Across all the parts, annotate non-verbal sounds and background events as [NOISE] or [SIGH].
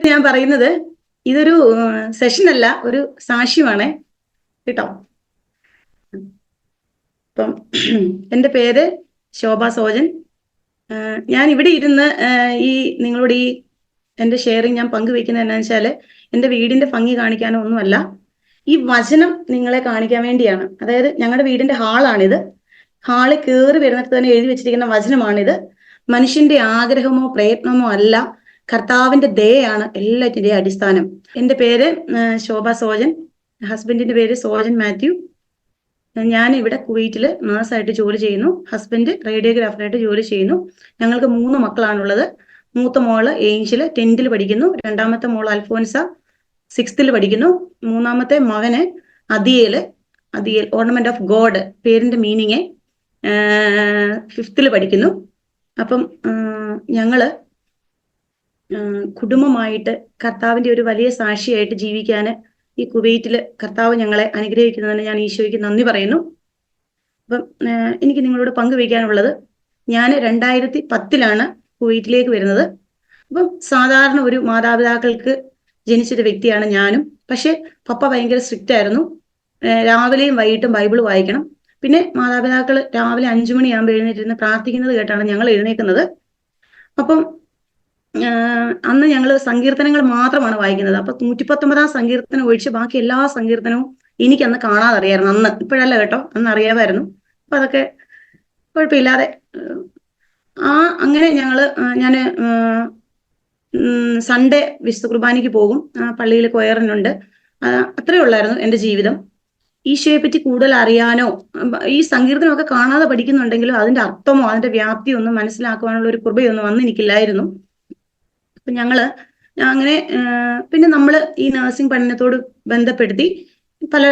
ആദ്യമായിട്ട് ഞാൻ പറയുന്നത് ഇതൊരു സെഷൻ അല്ല ഒരു സാക്ഷ്യമാണ്. കേട്ടോ? അപ്പം [CLEARS THROAT] എന്റെ പേര് ശോഭ സോജൻ. ഞാൻ ഇവിടെ ഇരുന്ന് ഈ നിങ്ങളോട് ഈ എന്റെ ഷെയറിങ് ഞാൻ പങ്കുവെക്കുന്നത് എന്നാന്ന് വെച്ചാൽ എന്റെ വീടിന്റെ ഭംഗി കാണിക്കാനോ ഒന്നുമല്ല. ഈ വചനം നിങ്ങളെ കാണിക്കാൻ വേണ്ടിയാണ്. അതായത് ഞങ്ങളുടെ വീടിന്റെ ഹാളാണിത്. ഹാളിൽ കയറി വരുന്നിടത്ത് തന്നെ എഴുതി വെച്ചിരിക്കുന്ന വചനമാണിത്. മനുഷ്യന്റെ ആഗ്രഹമോ പ്രയത്നമോ അല്ല. കർത്താവിന്റെ ദയാണ് എല്ലാറ്റിന്റെയും അടിസ്ഥാനം. എന്റെ പേര് ശോഭ സോജൻ. ഹസ്ബൻഡിന്റെ പേര് സോജൻ മാത്യു. ഞാൻ ഇവിടെ കുവൈറ്റിൽ നേഴ്സായിട്ട് ജോലി ചെയ്യുന്നു. ഹസ്ബൻഡ് റേഡിയോഗ്രാഫറായിട്ട് ജോലി ചെയ്യുന്നു. ഞങ്ങൾക്ക് മൂന്ന് മക്കളാണുള്ളത്. മൂത്ത മോൾ ഏഞ്ചിൽ ടെൻത്തിൽ പഠിക്കുന്നു. രണ്ടാമത്തെ മോൾ അൽഫോൻസ സിക്സ്ത്തിൽ പഠിക്കുന്നു. മൂന്നാമത്തെ മകന് Athiyel Athiyal ornament of God പേരിന്റെ മീനിങ് ഫിഫ്തിൽ പഠിക്കുന്നു. അപ്പം ഞങ്ങൾ കുടുംബമായിട്ട് കർത്താവിന്റെ ഒരു വലിയ സാക്ഷിയായിട്ട് ജീവിക്കാൻ ഈ കുവൈറ്റിൽ കർത്താവ് ഞങ്ങളെ അനുഗ്രഹിക്കുന്നതിന് ഞാൻ ഈശോയ്ക്ക് നന്ദി പറയുന്നു. അപ്പം എനിക്ക് നിങ്ങളോട് പങ്കുവയ്ക്കാനുള്ളത് ഞാൻ രണ്ടായിരത്തി പത്തിലാണ് കുവൈറ്റിലേക്ക് വരുന്നത്. അപ്പം സാധാരണ ഒരു മാതാപിതാക്കൾക്ക് ജനിച്ചൊരു വ്യക്തിയാണ് ഞാനും. പക്ഷെ പപ്പ ഭയങ്കര സ്ട്രിക്റ്റ് ആയിരുന്നു. രാവിലെയും വൈകിട്ടും ബൈബിൾ വായിക്കണം. പിന്നെ മാതാപിതാക്കൾ രാവിലെ അഞ്ചു മണിയാകുമ്പോൾ എഴുന്നേറ്റിരുന്ന് പ്രാർത്ഥിക്കുന്നത് കേട്ടാണ് ഞങ്ങൾ എഴുന്നേക്കുന്നത്. അപ്പം അന്ന് ഞങ്ങൾ സങ്കീർത്തനങ്ങൾ മാത്രമാണ് വായിക്കുന്നത്. അപ്പൊ നൂറ്റിപ്പത്തൊമ്പതാം സങ്കീർത്തനം ഒഴിച്ച് ബാക്കി എല്ലാ സങ്കീർത്തനവും എനിക്ക് അന്ന് കാണാതെ അറിയായിരുന്നു അന്ന് ഇപ്പോഴല്ല കേട്ടോ അന്ന് അറിയാമായിരുന്നു. അപ്പൊ അതൊക്കെ കുഴപ്പമില്ലാതെ ആ അങ്ങനെ ഞങ്ങൾ ഞാൻ സൺഡേ വിശുദ്ധ കുർബാനയ്ക്ക് പോകും. പള്ളിയിൽ കൊയറിനുണ്ട്. അത്രേ ഉള്ളായിരുന്നു എന്റെ ജീവിതം. ഈശോയെ പറ്റി കൂടുതൽ അറിയാനോ ഈ സങ്കീർത്തനമൊക്കെ കാണാതെ പഠിക്കുന്നുണ്ടെങ്കിലും അതിന്റെ അർത്ഥമോ അതിന്റെ വ്യാപ്തിയോ ഒന്നും മനസ്സിലാക്കുവാനുള്ള ഒരു കൃപയൊന്നും അന്ന് എനിക്കില്ലായിരുന്നു. അപ്പൊ ഞങ്ങൾ അങ്ങനെ പിന്നെ നമ്മൾ ഈ നഴ്സിംഗ് പഠനത്തോട് ബന്ധപ്പെടുത്തി പല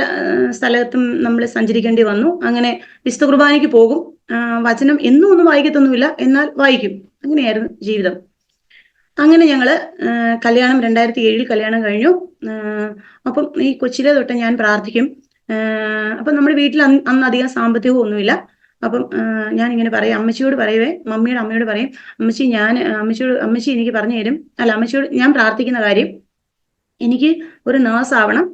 സ്ഥലത്തും നമ്മൾ സഞ്ചരിക്കേണ്ടി വന്നു. അങ്ങനെ വിശുദ്ധ കുർബാനയ്ക്ക് പോകും. വചനം എന്നും ഒന്നും വായിക്കത്തൊന്നുമില്ല. എന്നാൽ വായിക്കും. അങ്ങനെയായിരുന്നു ജീവിതം. അങ്ങനെ ഞങ്ങൾ കല്യാണം രണ്ടായിരത്തി ഏഴിൽ കല്യാണം കഴിഞ്ഞു. അപ്പം ഈ കൊച്ചിലെ തൊട്ട് ഞാൻ പ്രാർത്ഥിക്കും. അപ്പം നമ്മുടെ വീട്ടിൽ അന്ന് അധികം സാമ്പത്തികവും ഒന്നുമില്ല. അപ്പം ഞാൻ ഇങ്ങനെ പറയും അമ്മച്ചിയോട് പറയുവേ മമ്മിയുടെ അമ്മയോട് പറയും അമ്മച്ചി ഞാൻ അമ്മച്ചിയോട് അമ്മച്ചി എനിക്ക് പറഞ്ഞു തരും. അല്ല അമ്മച്ചിയോട് ഞാൻ പ്രാർത്ഥിക്കുന്ന കാര്യം എനിക്ക് ഒരു നേഴ്സ് ആവണം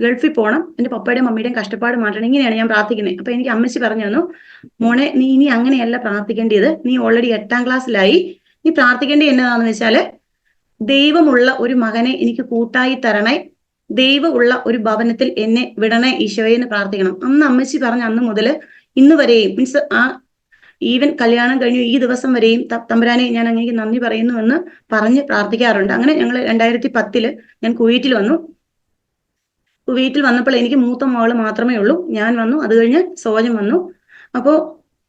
ഗൾഫിൽ പോകണം എന്റെ പപ്പയുടെയും മമ്മിയുടെയും കഷ്ടപ്പാട് മാറ്റണം ഇങ്ങനെയാണ് ഞാൻ പ്രാർത്ഥിക്കുന്നത്. അപ്പൊ എനിക്ക് അമ്മച്ചി പറഞ്ഞു തന്നു മോനെ നീ ഇനി അങ്ങനെയല്ല പ്രാർത്ഥിക്കേണ്ടത് നീ ഓൾറെഡി എട്ടാം ക്ലാസ്സിലായി നീ പ്രാർത്ഥിക്കേണ്ടത് എന്നതാണെന്ന് വെച്ചാൽ ദൈവമുള്ള ഒരു മകനെ എനിക്ക് കൂട്ടായി തരണേ ദൈവമുള്ള ഒരു ഭവനത്തിൽ എന്നെ വിടണേ ഈശോയെ എന്ന് പ്രാർത്ഥിക്കണം. അന്ന് അമ്മച്ചി പറഞ്ഞ അന്ന് മുതൽ ഇന്ന് വരെയും മീൻസ് ആ ഈവൻ കല്യാണം കഴിഞ്ഞു ഈ ദിവസം വരെയും തമ്പുരാനെ ഞാൻ അങ്ങേക്ക് നന്ദി പറയുന്നു എന്ന് പറഞ്ഞ് പ്രാർത്ഥിക്കാറുണ്ട്. അങ്ങനെ ഞങ്ങൾ രണ്ടായിരത്തി പത്തിൽ ഞാൻ കുവൈറ്റിൽ വന്നു. കുവൈറ്റിൽ വന്നപ്പോൾ എനിക്ക് മൂത്ത മോൾ മാത്രമേ ഉള്ളൂ. ഞാൻ വന്നു. അത് കഴിഞ്ഞ് സോജം വന്നു. അപ്പോൾ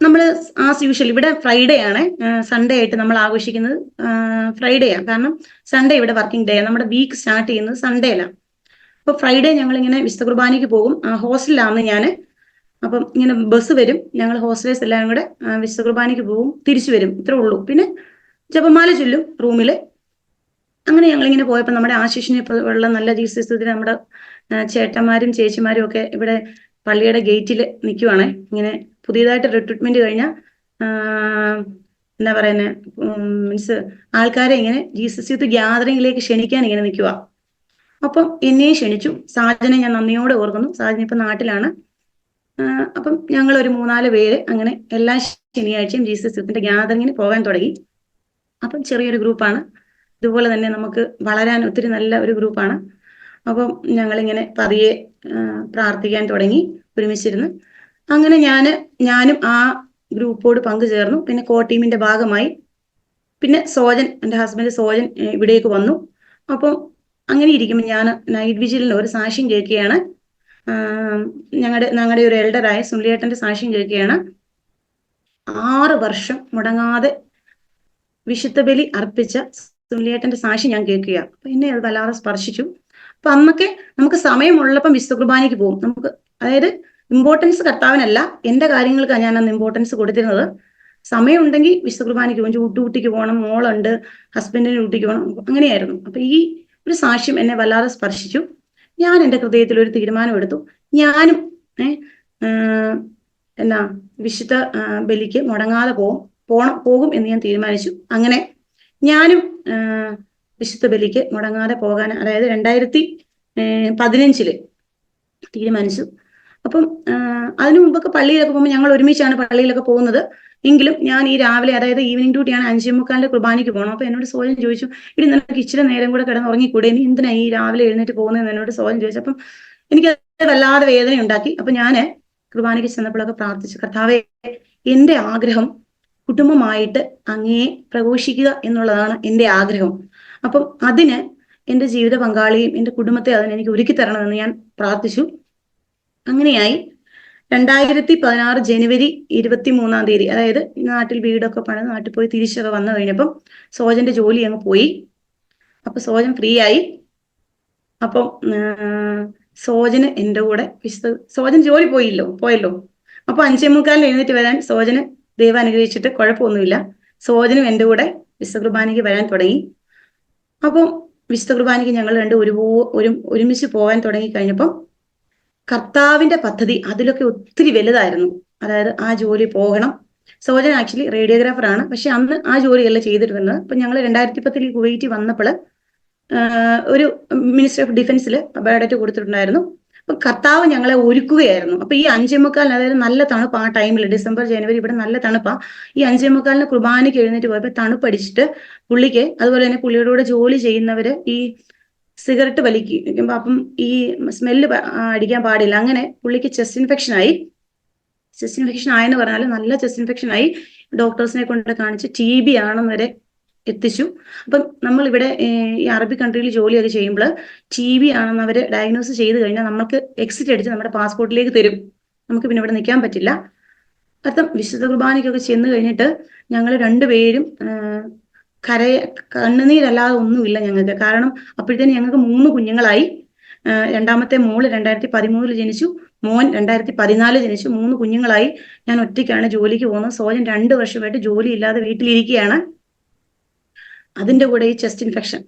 നമ്മൾ ആസ് യൂഷ്വൽ ഇവിടെ ഫ്രൈഡേ ആണ്. സൺഡേ ആയിട്ട് നമ്മൾ ആഘോഷിക്കുന്നത് ഫ്രൈഡേ ആണ്. കാരണം സൺഡേ ഇവിടെ വർക്കിംഗ് ഡേ ആണ്. നമ്മുടെ വീക്ക് സ്റ്റാർട്ട് ചെയ്യുന്നത് സൺഡേയിലാണ് അപ്പോൾ ഫ്രൈഡേ ഞങ്ങൾ ഇങ്ങനെ വിശുദ്ധ കുർബാനയ്ക്ക് പോകും. ഹോസ്റ്റലിലാണ് ഞാൻ അപ്പം ഇങ്ങനെ ബസ് വരും. ഞങ്ങൾ ഹോസ്റ്റലേഴ്സ് എല്ലാവരും കൂടെ വിശുദ്ധ കുർബാനയ്ക്ക് പോകും തിരിച്ചു വരും. ഇത്രേ ഉള്ളൂ. പിന്നെ ജപമാല ചൊല്ലും റൂമിൽ അങ്ങനെ ഞങ്ങളിങ്ങനെ പോയപ്പോൾ നമ്മുടെ ആശിഷിനെ ഉള്ള നല്ല ജീസസ് നമ്മുടെ ചേട്ടന്മാരും ചേച്ചിമാരും ഒക്കെ ഇവിടെ പള്ളിയുടെ ഗേറ്റിൽ നിൽക്കുവാണേ ഇങ്ങനെ പുതിയതായിട്ട് റിക്രൂട്ട്മെന്റ് കഴിഞ്ഞ എന്താ പറയുന്നത് മീൻസ് ആൾക്കാരെ ഇങ്ങനെ ജീസസ് യൂത്ത് ഗ്യാതറിംഗിലേക്ക് ക്ഷണിക്കാൻ ഇങ്ങനെ നിൽക്കുക അപ്പം എന്നെയും ക്ഷണിച്ചു. സാജനെ ഞാൻ നന്ദിയോടെ ഓർക്കുന്നു. സാജന ഇപ്പം നാട്ടിലാണ്. അപ്പം ഞങ്ങൾ ഒരു മൂന്നാൽ പേര് അങ്ങനെ എല്ലാ ശനിയാഴ്ചയും ജീസസ് യൂത്തിന്റെ ഗ്യാതറിങ്ങിന് പോകാൻ തുടങ്ങി. അപ്പം ചെറിയൊരു ഗ്രൂപ്പാണ്. ഇതുപോലെ തന്നെ നമുക്ക് വളരാൻ ഒത്തിരി നല്ല ഒരു ഗ്രൂപ്പാണ്. അപ്പം ഞങ്ങളിങ്ങനെ പതിയെ പ്രാർത്ഥിക്കാൻ തുടങ്ങി ഒരുമിച്ചിരുന്ന്. അങ്ങനെ ഞാൻ ഞാനും ആ ഗ്രൂപ്പോട് പങ്കുചേർന്നു. പിന്നെ കോ ടീമിന്റെ ഭാഗമായി. പിന്നെ സോജൻ എന്റെ ഹസ്ബൻഡ് സോജൻ ഇവിടേക്ക് വന്നു. അപ്പം അങ്ങനെ ഇരിക്കുമ്പോൾ ഞാൻ നൈറ്റ് വിജിലിന് ഒരു സാക്ഷ്യം കേൾക്കുകയാണ്. ഞങ്ങളുടെ ഞങ്ങളുടെ ഒരു എൽഡറായ സുനിലേട്ടന്റെ സാക്ഷ്യം കേൾക്കുകയാണ്. ആറ് വർഷം മുടങ്ങാതെ വിശുദ്ധ ബലി അർപ്പിച്ച സുനിലേട്ടന്റെ സാക്ഷ്യം ഞാൻ കേൾക്കുക പിന്നെ അത് വല്ലാതെ സ്പർശിച്ചു. അപ്പൊ അന്നൊക്കെ നമുക്ക് സമയമുള്ളപ്പം വിശുദ്ധ കുർബാനയ്ക്ക് പോകും. നമുക്ക് അതായത് ഇമ്പോർട്ടൻസ് കർത്താവിനല്ല എന്റെ കാര്യങ്ങൾക്കാണ് ഞാൻ അന്ന് ഇമ്പോർട്ടൻസ് കൊടുത്തിരുന്നത്. സമയമുണ്ടെങ്കിൽ വിശുദ്ധ കുർബാനയ്ക്ക് പോകും. ചൂട്ടുകുട്ടിക്ക് പോകണം മോളുണ്ട് ഹസ്ബൻഡിന് ഡ്യൂട്ടിക്ക് പോകണം അങ്ങനെയായിരുന്നു. അപ്പൊ ഈ ഒരു സാക്ഷ്യം എന്നെ വല്ലാതെ സ്പർശിച്ചു. ഞാൻ എന്റെ ഹൃദയത്തിൽ ഒരു തീരുമാനം എടുത്തു. ഞാനും എന്നാ വിശുദ്ധ ബലിക്ക് മുടങ്ങാതെ പോകും പോണം പോകും എന്ന് ഞാൻ തീരുമാനിച്ചു. അങ്ങനെ ഞാനും വിശുദ്ധ ബലിക്ക് മുടങ്ങാതെ പോകാൻ അതായത് രണ്ടായിരത്തി പതിനഞ്ചിൽ തീരുമാനിച്ചു. അപ്പം അതിനു മുമ്പൊക്കെ പള്ളിയിലൊക്കെ പോകുമ്പോൾ ഞങ്ങൾ ഒരുമിച്ചാണ് പള്ളിയിലൊക്കെ പോകുന്നത്. എങ്കിലും ഞാൻ ഈ രാവിലെ അതായത് ഈവനിങ് ഡ്യൂട്ടിയാണ് അഞ്ചേ മുക്കാലിന്റെ കുർബാനയ്ക്ക് പോകണം അപ്പൊ എന്നോട് സോജൻ ചോദിച്ചു ഇനി നിനക്ക് ഇച്ചിരി നേരം കൂടെ കിടന്ന് ഉറങ്ങിക്കൂടെ? ഇനി എന്തിനാ ഈ രാവിലെ എഴുന്നേറ്റ് പോകുന്നതെന്ന് എന്നോട് സോജൻ ചോദിച്ചു. അപ്പം എനിക്ക് വല്ലാതെ വേദന ഉണ്ടാക്കി അപ്പൊ ഞാൻ കുർബാനയ്ക്ക് ചെന്നപ്പോഴൊക്കെ പ്രാർത്ഥിച്ചു കർത്താവെ എന്റെ ആഗ്രഹം കുടുംബമായിട്ട് അങ്ങേ പ്രഘോഷിക്കുക എന്നുള്ളതാണ് എന്റെ ആഗ്രഹം. അപ്പം അതിന് എന്റെ ജീവിത പങ്കാളിയും എന്റെ കുടുംബത്തെ അതിന് എനിക്ക് ഒരുക്കി തരണമെന്ന് ഞാൻ പ്രാർത്ഥിച്ചു. അങ്ങനെയായി രണ്ടായിരത്തി പതിനാറ് ജനുവരി ഇരുപത്തി മൂന്നാം തീയതി അതായത് നാട്ടിൽ വീടൊക്കെ പണിത് നാട്ടിൽ പോയി തിരിച്ചൊക്കെ വന്നു കഴിഞ്ഞപ്പം സോജന്റെ ജോലി അങ്ങ് പോയി. അപ്പൊ സോജൻ ഫ്രീ ആയി. അപ്പം സോജന് എന്റെ കൂടെ വിശുദ്ധ സോജൻ ജോലി പോയില്ലോ പോയല്ലോ. അപ്പൊ അഞ്ചേ മുക്കാലിന് എഴുന്നേറ്റ് വരാൻ സോജന് ദൈവം അനുഗ്രഹിച്ചിട്ട് കുഴപ്പമൊന്നുമില്ല. സോജനും എന്റെ കൂടെ വിശുദ്ധ കുർബാനയ്ക്ക് വരാൻ തുടങ്ങി. അപ്പം വിശുദ്ധ കുർബാനയ്ക്ക് ഞങ്ങൾ രണ്ട് ഒരു ഒരു ഒരുമിച്ച് പോകാൻ തുടങ്ങി കഴിഞ്ഞപ്പം കർത്താവിന്റെ പദ്ധതി അതിലൊക്കെ ഒത്തിരി വലുതായിരുന്നു. അതായത് ആ ജോലി പോകണം. സോജൻ ആക്ച്വലി റേഡിയോഗ്രാഫർ ആണ്. പക്ഷെ അന്ന് ആ ജോലിയല്ല ചെയ്തിരുന്നത്. അപ്പൊ ഞങ്ങൾ രണ്ടായിരത്തി പത്തിൽ കുവൈറ്റ് വന്നപ്പോൾ ഒരു മിനിസ്റ്റർ ഓഫ് ഡിഫൻസിൽ ബയോഡേറ്റ് കൊടുത്തിട്ടുണ്ടായിരുന്നു. അപ്പൊ കർത്താവ് ഞങ്ങളെ ഒരുക്കുകയായിരുന്നു. അപ്പൊ ഈ അഞ്ചേമുക്കാലിന് അതായത് നല്ല തണുപ്പ് ആ ടൈമിൽ ഡിസംബർ ജനുവരി ഇവിടെ നല്ല തണുപ്പാ. ഈ അഞ്ചേമുക്കാലിന് കുർബാനയ്ക്ക് എഴുന്നേറ്റ് പോയപ്പോൾ തണുപ്പടിച്ചിട്ട് പുള്ളിക്ക് അതുപോലെ തന്നെ പുള്ളിയുടെ കൂടെ ജോലി ചെയ്യുന്നവര് ഈ സിഗരറ്റ് വലിക്കുമ്പോൾ അപ്പം ഈ സ്മെല്ല് അടിക്കാൻ പാടില്ല. അങ്ങനെ പുള്ളിക്ക് ചെസ്റ്റ് ഇൻഫെക്ഷൻ ആയി. ചെസ്റ്റ് ഇൻഫെക്ഷൻ ആയെന്ന് പറഞ്ഞാൽ നല്ല ചെസ്റ്റ് ഇൻഫെക്ഷൻ ആയി. ഡോക്ടേഴ്സിനെ കൊണ്ട് കാണിച്ച് ടി ബി ആണെന്ന് വരെ എത്തിച്ചു. അപ്പം നമ്മൾ ഇവിടെ ഈ അറബി കൺട്രിയിൽ ജോലിയൊക്കെ ചെയ്യുമ്പോൾ ടി ബി ആണെന്ന് അവർ ഡയഗ്നോസ് ചെയ്ത് കഴിഞ്ഞാൽ നമുക്ക് എക്സിറ്റ് അടിച്ച് നമ്മുടെ പാസ്പോർട്ടിലേക്ക് തരും. നമുക്ക് പിന്നെ ഇവിടെ നിൽക്കാൻ പറ്റില്ല. അർത്ഥം വിശുദ്ധ കുർബാനയ്ക്കൊക്കെ ചെന്ന് കഴിഞ്ഞിട്ട് ഞങ്ങൾ രണ്ടുപേരും കരയ കണ്ണുനീരല്ലാതെ ഒന്നുമില്ല ഞങ്ങൾക്ക്. കാരണം അപ്പോഴത്തേന് ഞങ്ങൾക്ക് മൂന്ന് കുഞ്ഞുങ്ങളായി. രണ്ടാമത്തെ മോൾ രണ്ടായിരത്തി പതിമൂന്നിൽ ജനിച്ചു. മോൻ രണ്ടായിരത്തി പതിനാല് ജനിച്ചു. മൂന്ന് കുഞ്ഞുങ്ങളായി. ഞാൻ ഒറ്റയ്ക്കാണ് ജോലിക്ക് പോകുന്നത്. സോജൻ രണ്ട് വർഷമായിട്ട് ജോലി ഇല്ലാതെ വീട്ടിലിരിക്കുകയാണ്. അതിന്റെ കൂടെ ഈ ചെസ്റ്റ് ഇൻഫെക്ഷൻ.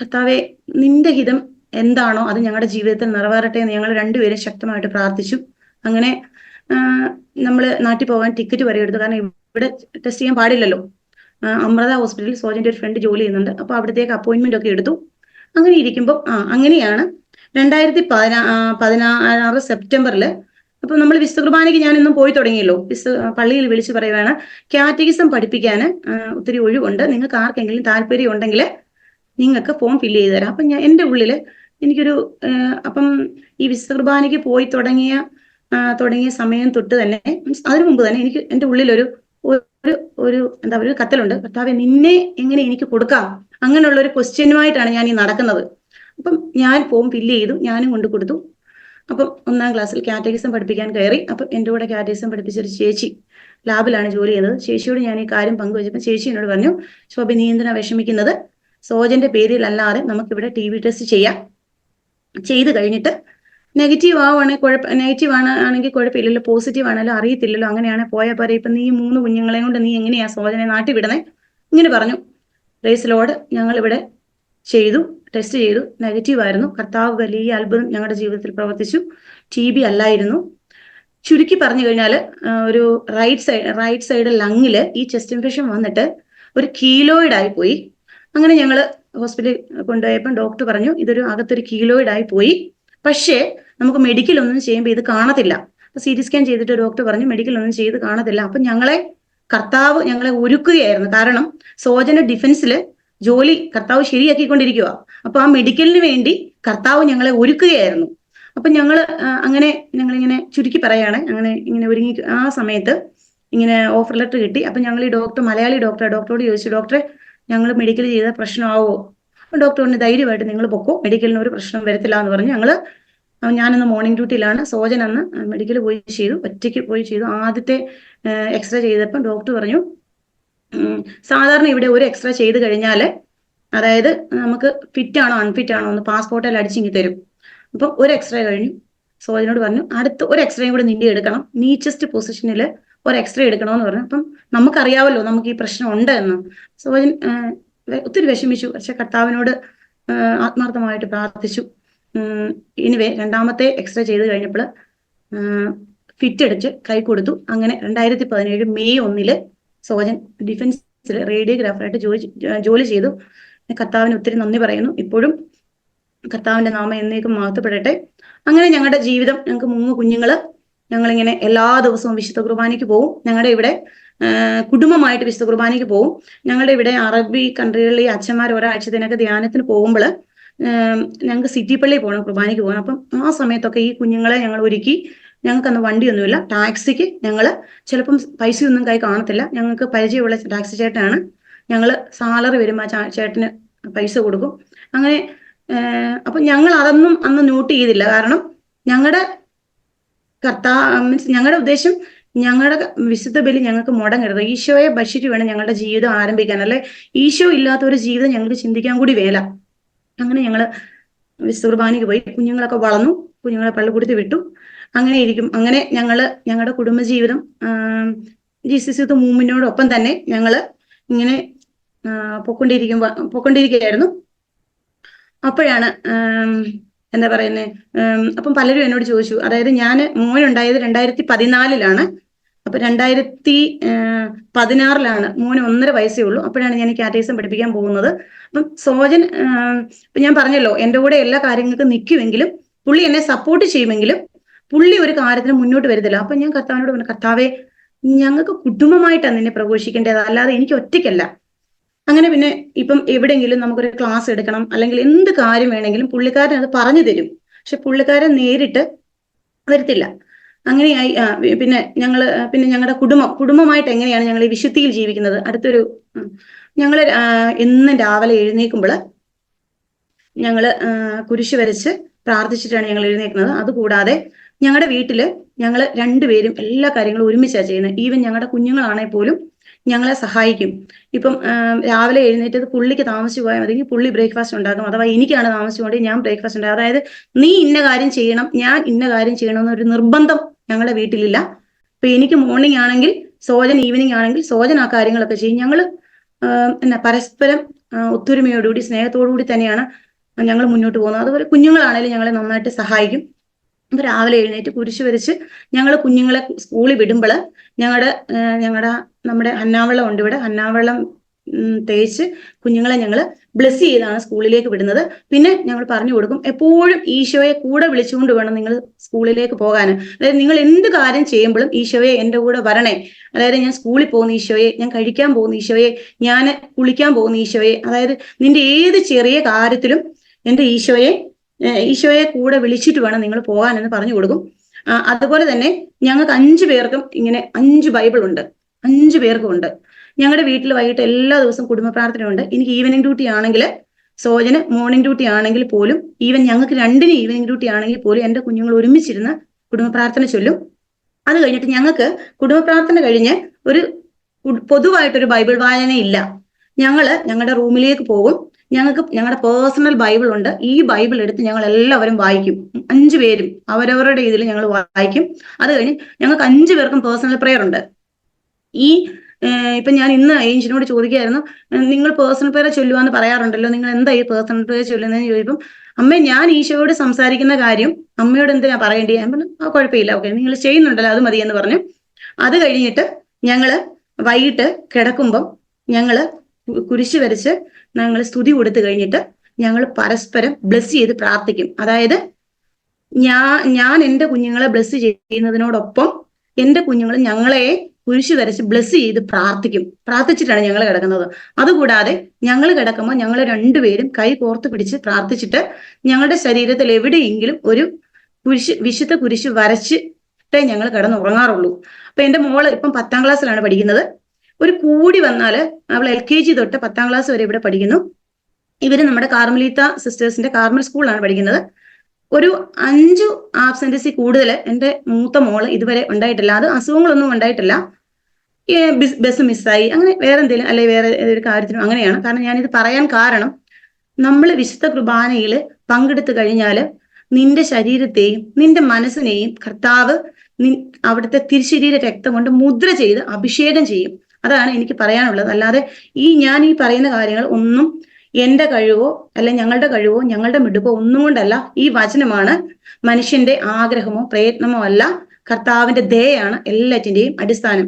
കർത്താവെ നിന്റെ ഹിതം എന്താണോ അത് ഞങ്ങളുടെ ജീവിതത്തിൽ നിറവേറട്ടെ എന്ന് ഞങ്ങൾ രണ്ടുപേരും ശക്തമായിട്ട് പ്രാർത്ഥിച്ചു. അങ്ങനെ നമ്മൾ നാട്ടിൽ പോകാൻ ടിക്കറ്റ് വരെ എടുത്തു. കാരണം ഇവിടെ ടെസ്റ്റ് ചെയ്യാൻ പാടില്ലല്ലോ. അമൃത ഹോസ്പിറ്റലിൽ സോജന്റെ ഒരു ഫ്രണ്ട് ജോലി ചെയ്യുന്നുണ്ട്. അപ്പോൾ അവിടത്തേക്ക് അപ്പോയിന്റ്മെന്റ് ഒക്കെ എടുത്തു. അങ്ങനെ ഇരിക്കുമ്പോൾ ആ അങ്ങനെയാണ് രണ്ടായിരത്തി പതിനാ പതിനാറ് സെപ്റ്റംബറിൽ അപ്പൊ നമ്മൾ വിശുദ്ധ കുർബാനയ്ക്ക് ഞാൻ ഇന്നും പോയി തുടങ്ങിയല്ലോ. വിശ്വ പള്ളിയിൽ വിളിച്ചു പറയുവാണ് കാറ്റഗിസം പഠിപ്പിക്കാൻ ഒത്തിരി ഒഴിവുണ്ട്. നിങ്ങൾക്ക് ആർക്കെങ്കിലും താല്പര്യം ഉണ്ടെങ്കിൽ നിങ്ങൾക്ക് ഫോം ഫില്ല് ചെയ്ത് തരാം. അപ്പം ഞാൻ എന്റെ ഉള്ളിൽ എനിക്കൊരു അപ്പം ഈ വിശുദ്ധ കുർബാനയ്ക്ക് പോയി തുടങ്ങിയ തുടങ്ങിയ സമയം തൊട്ട് തന്നെ മീൻസ് അതിനു മുമ്പ് തന്നെ എനിക്ക് എന്റെ ഉള്ളിലൊരു ഒരു ഒരു എന്താ ഒരു കത്തലുണ്ട്. കർത്താവെ നിന്നെ എങ്ങനെ എനിക്ക് കൊടുക്കാം? അങ്ങനെയുള്ള ഒരു ക്വസ്റ്റ്യനുമായിട്ടാണ് ഞാൻ ഈ നടക്കുന്നത്. അപ്പം ഞാൻ ഫോം ഫില്ല് ചെയ്തു ഞാനും കൊണ്ട് കൊടുത്തു. അപ്പം ഒന്നാം ക്ലാസ്സിൽ കാറ്റഗറിസം പഠിപ്പിക്കാൻ കയറി. അപ്പം എന്റെ കൂടെ കാറ്റഗിസം പഠിപ്പിച്ചൊരു ചേച്ചി ലാബിലാണ് ജോലി ചെയ്യുന്നത് ചേച്ചിയോട് ഞാൻ ഈ കാര്യം പങ്കുവച്ചപ്പോൾ ചേച്ചി എന്നോട് പറഞ്ഞു ശോഭ നീ എന്തിനാ വിഷമിക്കുന്നത്? സോജന്റെ പേരിലല്ലാതെ നമുക്കിവിടെ ടി വി ടെസ്റ്റ് ചെയ്യാം. ചെയ്ത് കഴിഞ്ഞിട്ട് നെഗറ്റീവ് ആവുകയാണെങ്കിൽ കുഴപ്പ നെഗറ്റീവ് ആണ് ആണെങ്കിൽ കുഴപ്പമില്ലല്ലോ പോസിറ്റീവ് ആണല്ലോ അറിയത്തില്ലല്ലോ അങ്ങനെയാണ് പോയ പോരെ. ഇപ്പം നീ മൂന്ന് കുഞ്ഞുങ്ങളെയും കൊണ്ട് നീ എങ്ങനെയാ സഹോദരനെ നാട്ടിൽ വിടണേ ഇങ്ങനെ പറഞ്ഞു. റേസിലോട് ഞങ്ങൾ ഇവിടെ ചെയ്തു ടെസ്റ്റ് ചെയ്തു. നെഗറ്റീവ് ആയിരുന്നു. കർത്താവ് വലിയ അത്ഭുതം ഞങ്ങളുടെ ജീവിതത്തിൽ പ്രവർത്തിച്ചു. ടി ബി അല്ലായിരുന്നു. ചുരുക്കി പറഞ്ഞു കഴിഞ്ഞാൽ ഒരു റൈറ്റ് സൈഡ് റൈറ്റ് സൈഡ് ലങ്ങിൽ ഈ ചെസ്റ്റ് ഇൻഫെക്ഷൻ വന്നിട്ട് ഒരു കീലോയിഡ് ആയി പോയി. അങ്ങനെ ഞങ്ങൾ ഹോസ്പിറ്റലിൽ കൊണ്ടുപോയപ്പോൾ ഡോക്ടർ പറഞ്ഞു ഇതൊരു അകത്തൊരു കീലോയിഡ് ആയി പോയി. പക്ഷേ നമുക്ക് മെഡിക്കൽ ഒന്നും ചെയ്യുമ്പോൾ ഇത് കാണത്തില്ല. അപ്പൊ സി ടി സ്കാൻ ചെയ്തിട്ട് ഡോക്ടർ പറഞ്ഞു മെഡിക്കൽ ഒന്നും ചെയ്ത് കാണത്തില്ല. അപ്പൊ ഞങ്ങളെ കർത്താവ് ഞങ്ങളെ ഒരുക്കുകയായിരുന്നു. കാരണം സോജന ഡിഫൻസിൽ ജോലി കർത്താവ് ശരിയാക്കിക്കൊണ്ടിരിക്കുക അപ്പൊ ആ മെഡിക്കലിന് വേണ്ടി കർത്താവ് ഞങ്ങളെ ഒരുക്കുകയായിരുന്നു. അപ്പൊ ഞങ്ങൾ അങ്ങനെ ഞങ്ങളിങ്ങനെ ചുരുക്കി പറയാണ്. അങ്ങനെ ഇങ്ങനെ ഒരുങ്ങി ആ സമയത്ത് ഇങ്ങനെ ഓഫർ ലെറ്റർ കിട്ടി. അപ്പൊ ഞങ്ങൾ ഈ ഡോക്ടർ മലയാളി ഡോക്ടർ ഡോക്ടറോട് ചോദിച്ചു ഡോക്ടറെ ഞങ്ങൾ മെഡിക്കൽ ചെയ്ത പ്രശ്നമാവോ? ഡോക്ടർ പറഞ്ഞു ധൈര്യമായിട്ട് നിങ്ങൾ പൊക്കോ. മെഡിക്കലിന് ഒരു പ്രശ്നം വരത്തില്ല എന്ന് പറഞ്ഞു. ഞങ്ങൾ ഞാനിന്ന് മോർണിംഗ് ഡ്യൂട്ടിയിലാണ് സോജൻ അന്ന് മെഡിക്കൽ പോയി ചെയ്തു. ഒറ്റയ്ക്ക് പോയി ചെയ്തു. ആദ്യത്തെ എക്സ്റേ ചെയ്തപ്പോൾ ഡോക്ടർ പറഞ്ഞു സാധാരണ ഇവിടെ ഒരു എക്സ്റേ ചെയ്ത് കഴിഞ്ഞാൽ അതായത് നമുക്ക് ഫിറ്റ് ആണോ അൺഫിറ്റ് ആണോ എന്ന് പാസ്പോർട്ടിൽ അടിച്ചിങ്ങി തരും. അപ്പം ഒരു എക്സ്റേ കഴിഞ്ഞു. സോജനോട് പറഞ്ഞു അടുത്ത ഒരു എക്സ്റേയും കൂടെ നിന്റെ എടുക്കണം. നീച്ചസ്റ്റ് പൊസിഷനിൽ ഒരു എക്സ്റേ എടുക്കണമെന്ന് പറഞ്ഞു. അപ്പം നമുക്കറിയാവല്ലോ നമുക്ക് ഈ പ്രശ്നം ഉണ്ട് എന്ന്. സോജൻ ഒത്തിരി വിഷമിച്ചു. പക്ഷെ കർത്താവിനോട് ആത്മാർത്ഥമായിട്ട് പ്രാർത്ഥിച്ചു. ഇനിവേ രണ്ടാമത്തെ എക്സ്റേ ചെയ്ത് കഴിഞ്ഞപ്പോൾ ഫിറ്റ് അടിച്ച് കൈ കൊടുത്തു. അങ്ങനെ രണ്ടായിരത്തി പതിനേഴ് മെയ് ഒന്നിൽ സോജൻ ഡിഫൻസിൽ റേഡിയോഗ്രാഫറായിട്ട് ജോലി ജോലി ചെയ്തു. കർത്താവിന് ഒത്തിരി നന്ദി പറയുന്നു. ഇപ്പോഴും കർത്താവിന്റെ നാമം എന്നേക്കും മഹത്വപ്പെടട്ടെ. അങ്ങനെ ഞങ്ങളുടെ ജീവിതം ഞങ്ങൾക്ക് മൂന്ന് കുഞ്ഞുങ്ങൾ ഞങ്ങളിങ്ങനെ എല്ലാ ദിവസവും വിശുദ്ധ കുർബാനയ്ക്ക് പോകും ഞങ്ങളുടെ ഇവിടെ കുടുംബമായിട്ട് വിശുദ്ധ കുർബാനയ്ക്ക് പോകും ഞങ്ങളുടെ ഇവിടെ അറബി കൺട്രികളിൽ ഈ അച്ഛന്മാർ ഒരാഴ്ചത്തിനൊക്കെ ധ്യാനത്തിന് പോകുമ്പോൾ ഞങ്ങൾക്ക് സിറ്റി പള്ളിയിൽ പോകണം കുർബാനയ്ക്ക് പോകണം അപ്പം ആ സമയത്തൊക്കെ ഈ കുഞ്ഞുങ്ങളെ ഞങ്ങൾ ഒരുക്കി. ഞങ്ങൾക്ക് അന്ന് വണ്ടിയൊന്നുമില്ല. ടാക്സിക്ക് ഞങ്ങൾ ചിലപ്പം പൈസയൊന്നും കൈ കാണത്തില്ല. ഞങ്ങൾക്ക് പരിചയമുള്ള ടാക്സി ചേട്ടനാണ്. ഞങ്ങൾ സാലറി വരുമ്പോൾ ആ ചേട്ടന് പൈസ കൊടുക്കും. അങ്ങനെ അപ്പൊ ഞങ്ങൾ അതൊന്നും അന്ന് നോട്ട് ചെയ്തില്ല. കാരണം ഞങ്ങളുടെ കർത്താ മീൻസ് ഞങ്ങളുടെ ഉദ്ദേശം ഞങ്ങളുടെ വിശുദ്ധ ബലി ഞങ്ങൾക്ക് മുടങ്ങരുത്. ഈശോയെ ഭക്ഷിച്ചു വേണം ഞങ്ങളുടെ ജീവിതം ആരംഭിക്കാൻ. അല്ലെ? ഈശോ ഇല്ലാത്ത ഒരു ജീവിതം ഞങ്ങൾക്ക് ചിന്തിക്കാൻ കൂടി വേല. അങ്ങനെ ഞങ്ങൾ വിശുദ്ധകുർബാനയ്ക്ക് പോയി. കുഞ്ഞുങ്ങളൊക്കെ വളർന്നു. കുഞ്ഞുങ്ങളെ പള്ളിക്കൂടത്തിൽ വിട്ടു. അങ്ങനെ ഇരിക്കും. അങ്ങനെ ഞങ്ങൾ ഞങ്ങളുടെ കുടുംബജീവിതം ജീസസ് യൂത്ത് മൂവ്മെന്റിനോടൊപ്പം തന്നെ ഞങ്ങൾ ഇങ്ങനെ പൊക്കൊണ്ടിരിക്കുമ്പോ പൊക്കൊണ്ടിരിക്കുകയായിരുന്നു. അപ്പോഴാണ് എന്താ പറയുന്നത് അപ്പം പലരും എന്നോട് ചോദിച്ചു. അതായത് ഞാൻ മോനുണ്ടായത് രണ്ടായിരത്തി പതിനാലിലാണ്. അപ്പൊ രണ്ടായിരത്തി പതിനാറിലാണ് മോന് ഒന്നര വയസ്സേ ഉള്ളൂ. അപ്പോഴാണ് ഞാൻ കാറ്റീസം പഠിപ്പിക്കാൻ പോകുന്നത്. അപ്പം സോജൻ ഞാൻ പറഞ്ഞല്ലോ എന്റെ കൂടെ എല്ലാ കാര്യങ്ങൾക്കും നിൽക്കുമെങ്കിലും പുള്ളി എന്നെ സപ്പോർട്ട് ചെയ്യുമെങ്കിലും പുള്ളി ഒരു കാര്യത്തിന് മുന്നോട്ട് വരുന്നില്ല അപ്പൊ ഞാൻ കർത്താവിനോട് പറഞ്ഞു കർത്താവെ ഞങ്ങൾക്ക് കുടുംബമായിട്ടാണ് നിന്നെ പ്രഘോഷിക്കേണ്ടത്. അല്ലാതെ എനിക്ക് ഒറ്റയ്ക്കല്ല. അങ്ങനെ പിന്നെ ഇപ്പം എവിടെയെങ്കിലും നമുക്കൊരു ക്ലാസ് എടുക്കണം അല്ലെങ്കിൽ എന്ത് കാര്യം വേണമെങ്കിലും പുള്ളിക്കാരൻ അത് പറഞ്ഞു തരും. പക്ഷെ പുള്ളിക്കാരൻ നേരിട്ട് വരത്തില്ല. അങ്ങനെയായി പിന്നെ ഞങ്ങൾ പിന്നെ ഞങ്ങളുടെ കുടുംബം കുടുംബമായിട്ട് എങ്ങനെയാണ് ഞങ്ങൾ ഈ വിശുദ്ധിയിൽ ജീവിക്കുന്നത്? അടുത്തൊരു ഞങ്ങൾ എന്നും രാവിലെ എഴുന്നേൽക്കുമ്പോൾ ഞങ്ങൾ കുരിശ് വരച്ച് പ്രാർത്ഥിച്ചിട്ടാണ് ഞങ്ങൾ എഴുന്നേൽക്കുന്നത് അതുകൂടാതെ ഞങ്ങളുടെ വീട്ടിൽ ഞങ്ങൾ രണ്ടുപേരും എല്ലാ കാര്യങ്ങളും ഒരുമിച്ചാണ് ചെയ്യുന്നത്. ഈവൻ ഞങ്ങളുടെ കുഞ്ഞുങ്ങളാണെങ്കിൽ പോലും ഞങ്ങളെ സഹായിക്കും. ഇപ്പം രാവിലെ എഴുന്നേറ്റത് പുള്ളിക്ക് താമസിച്ചു പോയാൽ മതി. പുള്ളി ബ്രേക്ക്ഫാസ്റ്റ് ഉണ്ടാക്കും. അഥവാ എനിക്കാണ് താമസിച്ചുകൊണ്ട് ഞാൻ ബ്രേക്ക്ഫാസ്റ്റ് ഉണ്ടാകും അതായത് നീ ഇന്ന കാര്യം ചെയ്യണം ഞാൻ ഇന്ന കാര്യം ചെയ്യണം എന്നൊരു നിർബന്ധം ഞങ്ങളുടെ വീട്ടിലില്ല. ഇപ്പൊ എനിക്ക് മോർണിംഗ് ആണെങ്കിൽ സോജൻ ഈവനിങ് ആണെങ്കിൽ സോജൻ ആ കാര്യങ്ങളൊക്കെ ചെയ്യും. ഞങ്ങൾ എന്നാ പരസ്പരം ഒത്തൊരുമയോടുകൂടി സ്നേഹത്തോടുകൂടി തന്നെയാണ് ഞങ്ങൾ മുന്നോട്ട് പോകുന്നത്. അതുപോലെ കുഞ്ഞുങ്ങളാണെങ്കിലും ഞങ്ങളെ നന്നായിട്ട് സഹായിക്കും. അപ്പൊ രാവിലെ എഴുന്നേറ്റ് കുരിശ് വരച്ച് ഞങ്ങൾ കുഞ്ഞുങ്ങളെ സ്കൂളിൽ വിടുമ്പോൾ ഞങ്ങളുടെ ഞങ്ങളുടെ നമ്മുടെ ഹന്നാവെള്ളം ഉണ്ട് ഇവിടെ. ഹന്നാവെള്ളം തേച്ച് കുഞ്ഞുങ്ങളെ ഞങ്ങൾ ബ്ലെസ് ചെയ്താണ് സ്കൂളിലേക്ക് വിടുന്നത്. പിന്നെ ഞങ്ങൾ പറഞ്ഞു കൊടുക്കും എപ്പോഴും ഈശോയെ കൂടെ വിളിച്ചുകൊണ്ട് വേണം നിങ്ങൾ സ്കൂളിലേക്ക് പോകാൻ അതായത് നിങ്ങൾ എന്ത് കാര്യം ചെയ്യുമ്പോഴും ഈശോയെ എന്റെ കൂടെ വരണേ. അതായത് ഞാൻ സ്കൂളിൽ പോകുന്ന ഈശോയെ ഞാൻ കഴിക്കാൻ പോകുന്ന ഈശോയെ ഞാൻ കുളിക്കാൻ പോകുന്ന ഈശോയെ അതായത് നിന്റെ ഏത് ചെറിയ കാര്യത്തിലും എന്റെ ഈശോയെ ഈശോയെ കൂടെ വിളിച്ചിട്ട് വേണം നിങ്ങൾ പോകാൻ എന്ന് പറഞ്ഞു കൊടുക്കും. അതുപോലെ തന്നെ ഞങ്ങൾക്ക് അഞ്ചു പേർക്കും ഇങ്ങനെ അഞ്ച് ബൈബിൾ ഉണ്ട്. അഞ്ചു പേർക്കും ഉണ്ട്. ഞങ്ങളുടെ വീട്ടിൽ വൈകിട്ട് എല്ലാ ദിവസവും കുടുംബ പ്രാർത്ഥന ഉണ്ട്. എനിക്ക് ഈവനിങ് ഡ്യൂട്ടി ആണെങ്കിൽ സോജന് മോർണിംഗ് ഡ്യൂട്ടി ആണെങ്കിൽ പോലും ഈവൻ ഞങ്ങൾക്ക് രണ്ടിന് ഈവനിങ് ഡ്യൂട്ടി ആണെങ്കിൽ പോലും എന്റെ കുഞ്ഞുങ്ങൾ ഒരുമിച്ചിരുന്ന് കുടുംബ പ്രാർത്ഥന ചൊല്ലും. അത് കഴിഞ്ഞിട്ട് ഞങ്ങൾക്ക് കുടുംബ പ്രാർത്ഥന കഴിഞ്ഞ് ഒരു പൊതുവായിട്ടൊരു ബൈബിൾ വായനയില്ല. ഞങ്ങൾ ഞങ്ങളുടെ റൂമിലേക്ക് പോകും. ഞങ്ങൾക്ക് ഞങ്ങളുടെ പേഴ്സണൽ ബൈബിൾ ഉണ്ട്. ഈ ബൈബിൾ എടുത്ത് ഞങ്ങൾ എല്ലാവരും വായിക്കും. അഞ്ചു പേരും അവരവരുടെ ഇതിൽ ഞങ്ങൾ വായിക്കും. അത് കഴിഞ്ഞ് ഞങ്ങൾക്ക് അഞ്ചു പേർക്കും പേഴ്സണൽ പ്രെയർ ഉണ്ട്. ഈ ഇപ്പൊ ഞാൻ ഇന്ന് ഏഞ്ചിനോട് ചോദിക്കായിരുന്നു നിങ്ങൾ പേഴ്സണൽ പ്രെയർ ചൊല്ലുവാന്ന് പറയാറുണ്ടല്ലോ. നിങ്ങൾ എന്താ ഈ പേഴ്സണൽ പ്രെയർ ചൊല്ലുന്നതെന്ന് ചോദിക്കും അമ്മ ഞാൻ ഈശോയോട് സംസാരിക്കുന്ന കാര്യം അമ്മയോട് എന്തിനാ പറയേണ്ടി? ഞാൻ പറഞ്ഞു ആ കുഴപ്പമില്ല. ഓക്കെ നിങ്ങൾ ചെയ്യുന്നുണ്ടല്ലോ അത് മതി എന്ന് പറഞ്ഞു. അത് കഴിഞ്ഞിട്ട് ഞങ്ങൾ വൈകിട്ട് കിടക്കുമ്പം ഞങ്ങൾ കുരിശ് വരച്ച് ഞങ്ങൾ സ്തുതി കൊടുത്തു കഴിഞ്ഞിട്ട് ഞങ്ങൾ പരസ്പരം ബ്ലെസ് ചെയ്ത് പ്രാർത്ഥിക്കും. അതായത് ഞാൻ ഞാൻ എന്റെ കുഞ്ഞുങ്ങളെ ബ്ലെസ് ചെയ്യുന്നതിനോടൊപ്പം എന്റെ കുഞ്ഞുങ്ങൾ ഞങ്ങളെ കുരിശ് വരച്ച് ബ്ലെസ് ചെയ്ത് പ്രാർത്ഥിക്കും. പ്രാർത്ഥിച്ചിട്ടാണ് ഞങ്ങൾ കിടക്കുന്നത്. അതുകൂടാതെ ഞങ്ങൾ കിടക്കുമ്പോൾ ഞങ്ങൾ രണ്ടുപേരും കൈ കോർത്ത് പിടിച്ച് പ്രാർത്ഥിച്ചിട്ട് ഞങ്ങളുടെ ശരീരത്തിൽ എവിടെയെങ്കിലും ഒരു കുരിശ് വിശുദ്ധ കുരിശ് വരച്ചിട്ടേ ഞങ്ങൾ കിടന്നുറങ്ങാറുള്ളൂ. അപ്പൊ എന്റെ മോൾ ഇപ്പം പത്താം ക്ലാസ്സിലാണ് പഠിക്കുന്നത്. ഒരു കൂടി വന്നാൽ അവൾ എൽ കെ ജി തൊട്ട് പത്താം ക്ലാസ് വരെ ഇവിടെ പഠിക്കുന്നു. ഇവർ നമ്മുടെ കാർമലീത്ത സിസ്റ്റേഴ്സിന്റെ കാർമൽ സ്കൂളിലാണ് പഠിക്കുന്നത്. ഒരു അഞ്ചു ആബ്സെൻസി കൂടുതൽ എന്റെ മൂത്ത മോൾ ഇതുവരെ ഉണ്ടായിട്ടില്ല. അത് അസുഖങ്ങളൊന്നും ഉണ്ടായിട്ടില്ല. ബിസ് മിസ്സായി അങ്ങനെ വേറെ എന്തെങ്കിലും അല്ലെ വേറെ ഏതൊരു കാര്യത്തിനും അങ്ങനെയാണ്. കാരണം ഞാനിത് പറയാൻ കാരണം നമ്മൾ വിശുദ്ധ കുർബാനയിൽ പങ്കെടുത്തു കഴിഞ്ഞാൽ നിന്റെ ശരീരത്തെയും നിന്റെ മനസ്സിനെയും കർത്താവ് അവിടുത്തെ തിരുശരീര രക്തം കൊണ്ട് മുദ്ര ചെയ്ത് അഭിഷേകം ചെയ്യും. അതാണ് എനിക്ക് പറയാനുള്ളത്. അല്ലാതെ ഈ ഞാൻ ഈ പറയുന്ന കാര്യങ്ങൾ ഒന്നും എന്റെ കഴിവോ അല്ലെ ഞങ്ങളുടെ കഴിവോ ഞങ്ങളുടെ മിടുക്കോ ഒന്നും കൊണ്ടല്ല ഈ വചനമാണ് മനുഷ്യന്റെ ആഗ്രഹമോ പ്രയത്നമോ അല്ല. കർത്താവിന്റെ ദയാണ് എല്ലാറ്റിന്റെയും അടിസ്ഥാനം.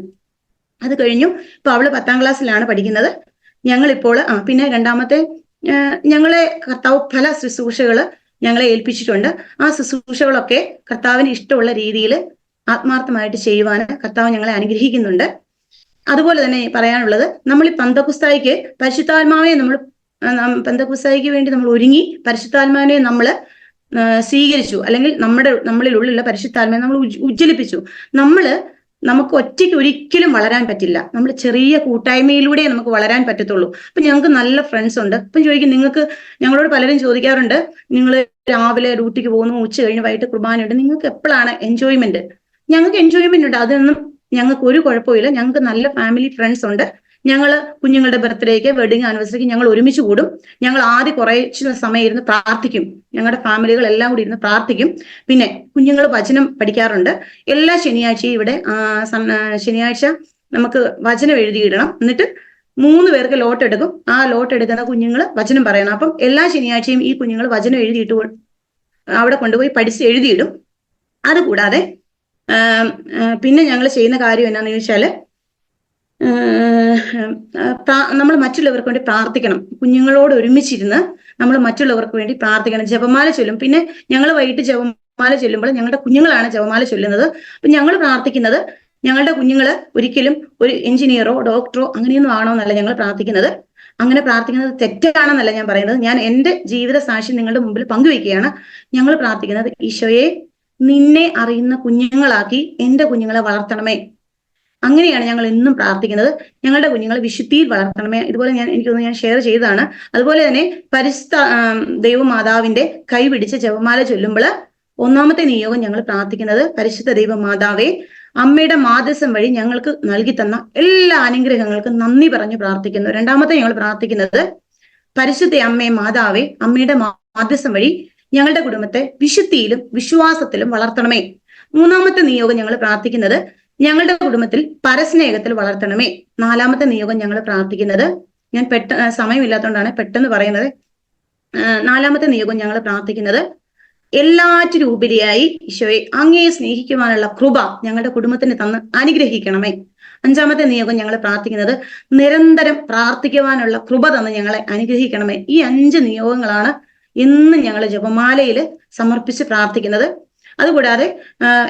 അത് കഴിഞ്ഞു ഇപ്പൊ അവൾ പത്താം ക്ലാസ്സിലാണ് പഠിക്കുന്നത്. ഞങ്ങൾ ഇപ്പോൾ ആ പിന്നെ രണ്ടാമത്തെ ഞങ്ങളെ കർത്താവ് പല ശുശ്രൂഷകൾ ഞങ്ങളെ ഏൽപ്പിച്ചിട്ടുണ്ട്. ആ ശുശ്രൂഷകളൊക്കെ കർത്താവിന് ഇഷ്ടമുള്ള രീതിയിൽ ആത്മാർത്ഥമായിട്ട് ചെയ്യുവാൻ കർത്താവ് ഞങ്ങളെ അനുഗ്രഹിക്കുന്നുണ്ട്. അതുപോലെ തന്നെ പറയാനുള്ളത് നമ്മൾ ഈ പന്തകുസ്തായിക്ക് പരിശുദ്ധാത്മാവിനെ നമ്മൾ പന്തകുസ്തായിക്ക് വേണ്ടി നമ്മൾ ഒരുങ്ങി പരിശുദ്ധാത്മാവിനെ നമ്മൾ സ്വീകരിച്ചു. അല്ലെങ്കിൽ നമ്മുടെ നമ്മളിലുള്ള പരിശുദ്ധാത്മാവിനെ നമ്മൾ ഉജ്- ഉജ്ജ്വലിപ്പിച്ചു. നമ്മൾ നമുക്ക് ഒറ്റയ്ക്ക് ഒരിക്കലും വളരാൻ പറ്റില്ല. നമ്മൾ ചെറിയ കൂട്ടായ്മയിലൂടെ നമുക്ക് വളരാൻ പറ്റത്തുള്ളൂ. അപ്പൊ ഞങ്ങൾക്ക് നല്ല ഫ്രണ്ട്സ് ഉണ്ട്. അപ്പൊ ചോദിക്കും നിങ്ങൾക്ക് ഞങ്ങളോട് പലരും ചോദിക്കാറുണ്ട് നിങ്ങൾ രാവിലെ ഡ്യൂട്ടിക്ക് പോകുന്നു ഉച്ച കഴിഞ്ഞ് വൈകിട്ട് കുർബാനയുണ്ട്. നിങ്ങൾക്ക് എപ്പോഴാണ് എൻജോയ്മെന്റ് ഞങ്ങൾക്ക് എൻജോയ്മെന്റ് ഉണ്ട്. അതൊന്നും ഞങ്ങൾക്ക് ഒരു കുഴപ്പമില്ല ഞങ്ങൾക്ക് നല്ല ഫാമിലി ഫ്രണ്ട്സ് ഉണ്ട്. ഞങ്ങൾ കുഞ്ഞുങ്ങളുടെ ബർത്ത്ഡേക്ക് വെഡിങ് ആനിവേഴ്സറിക്ക് ഞങ്ങൾ ഒരുമിച്ച് കൂടും. ഞങ്ങൾ ആദ്യം കുറച്ച് സമയം ഇരുന്ന് പ്രാർത്ഥിക്കും. ഞങ്ങളുടെ ഫാമിലികൾ എല്ലാം കൂടി ഇരുന്ന് പ്രാർത്ഥിക്കും. പിന്നെ കുഞ്ഞുങ്ങൾ വചനം പഠിക്കാറുണ്ട്. എല്ലാ ശനിയാഴ്ചയും ഇവിടെ ശനിയാഴ്ച നമുക്ക് വചനം എഴുതിയിടണം. എന്നിട്ട് മൂന്ന് പേർക്ക് ലോട്ട് എടുക്കും. ആ ലോട്ട് എടുക്കുന്ന കുഞ്ഞുങ്ങൾ വചനം പറയണം. അപ്പം എല്ലാ ശനിയാഴ്ചയും ഈ കുഞ്ഞുങ്ങൾ വചനം എഴുതിയിട്ട് അവിടെ കൊണ്ടുപോയി പഠിച്ച് എഴുതിയിടും. അതുകൂടാതെ പിന്നെ ഞങ്ങൾ ചെയ്യുന്ന കാര്യം എന്നാന്ന് ചോദിച്ചാൽ നമ്മൾ മറ്റുള്ളവർക്ക് വേണ്ടി പ്രാർത്ഥിക്കണം. കുഞ്ഞുങ്ങളോട് ഒരുമിച്ചിരുന്ന് നമ്മൾ മറ്റുള്ളവർക്ക് വേണ്ടി പ്രാർത്ഥിക്കണം. ജപമാല ചൊല്ലും. പിന്നെ ഞങ്ങൾ വൈകിട്ട് ജപമാല ചൊല്ലുമ്പോൾ ഞങ്ങളുടെ കുഞ്ഞുങ്ങളാണ് ജപമാല ചൊല്ലുന്നത്. അപ്പൊ ഞങ്ങൾ പ്രാർത്ഥിക്കുന്നത് ഞങ്ങളുടെ കുഞ്ഞുങ്ങൾ ഒരിക്കലും ഒരു എഞ്ചിനീയറോ ഡോക്ടറോ അങ്ങനെയൊന്നും ആണോന്നല്ല ഞങ്ങൾ പ്രാർത്ഥിക്കുന്നത്. അങ്ങനെ പ്രാർത്ഥിക്കുന്നത് തെറ്റാണെന്നല്ല ഞാൻ പറയുന്നത്. ഞാൻ എന്റെ ജീവിത സാക്ഷി നിങ്ങളുടെ മുമ്പിൽ പങ്കുവെക്കുകയാണ് ഞങ്ങൾ പ്രാർത്ഥിക്കുന്നത് ഈശോയെ നിന്നെ അറിയുന്ന കുഞ്ഞുങ്ങളാക്കി എന്റെ കുഞ്ഞുങ്ങളെ വളർത്തണമേ. അങ്ങനെയാണ് ഞങ്ങൾ എന്നും പ്രാർത്ഥിക്കുന്നത്. ഞങ്ങളുടെ കുഞ്ഞുങ്ങളെ വിശുദ്ധിയിൽ വളർത്തണമേ. ഇതുപോലെ ഞാൻ എനിക്കൊന്ന് ഞാൻ ഷെയർ ചെയ്തതാണ്. അതുപോലെ തന്നെ പരിസ്ഥ ദൈവമാതാവിന്റെ കൈ പിടിച്ച് ജപമാല ചൊല്ലുമ്പോൾ ഒന്നാമത്തെ നിയോഗം ഞങ്ങൾ പ്രാർത്ഥിക്കുന്നത് പരിശുദ്ധ ദൈവമാതാവേ അമ്മയുടെ മാധ്യസം വഴി ഞങ്ങൾക്ക് നൽകി തന്ന എല്ലാ അനുഗ്രഹങ്ങൾക്കും നന്ദി പറഞ്ഞു പ്രാർത്ഥിക്കുന്നു. രണ്ടാമത്തെ ഞങ്ങൾ പ്രാർത്ഥിക്കുന്നത് പരിശുദ്ധ അമ്മയെ മാതാവേ അമ്മയുടെ മാധ്യസം വഴി ഞങ്ങളുടെ കുടുംബത്തെ വിശുദ്ധിയിലും വിശ്വാസത്തിലും വളർത്തണമേ. മൂന്നാമത്തെ നിയോഗം ഞങ്ങൾ പ്രാർത്ഥിക്കുന്നത് ഞങ്ങളുടെ കുടുംബത്തിൽ പരസ്നേഹത്തിൽ വളർത്തണമേ. നാലാമത്തെ നിയോഗം ഞങ്ങൾ പ്രാർത്ഥിക്കുന്നത് ഞാൻ പെട്ട സമയമില്ലാത്തതുകൊണ്ടാണ് പെട്ടെന്ന് പറയുന്നത്. നാലാമത്തെ നിയോഗം ഞങ്ങൾ പ്രാർത്ഥിക്കുന്നത് എല്ലാറ്റിനും ഉപരിയായി ഈശോയെ അങ്ങയെ സ്നേഹിക്കുവാനുള്ള കൃപ ഞങ്ങളുടെ കുടുംബത്തിന് തന്ന് അനുഗ്രഹിക്കണമേ. അഞ്ചാമത്തെ നിയോഗം ഞങ്ങൾ പ്രാർത്ഥിക്കുന്നത് നിരന്തരം പ്രാർത്ഥിക്കുവാനുള്ള കൃപ തന്ന് ഞങ്ങളെ അനുഗ്രഹിക്കണമേ. ഈ അഞ്ച് നിയോഗങ്ങളാണ് ഇന്ന് ഞങ്ങൾ ജപമാലയിൽ സമർപ്പിച്ച് പ്രാർത്ഥിക്കുന്നത്. അതുകൂടാതെ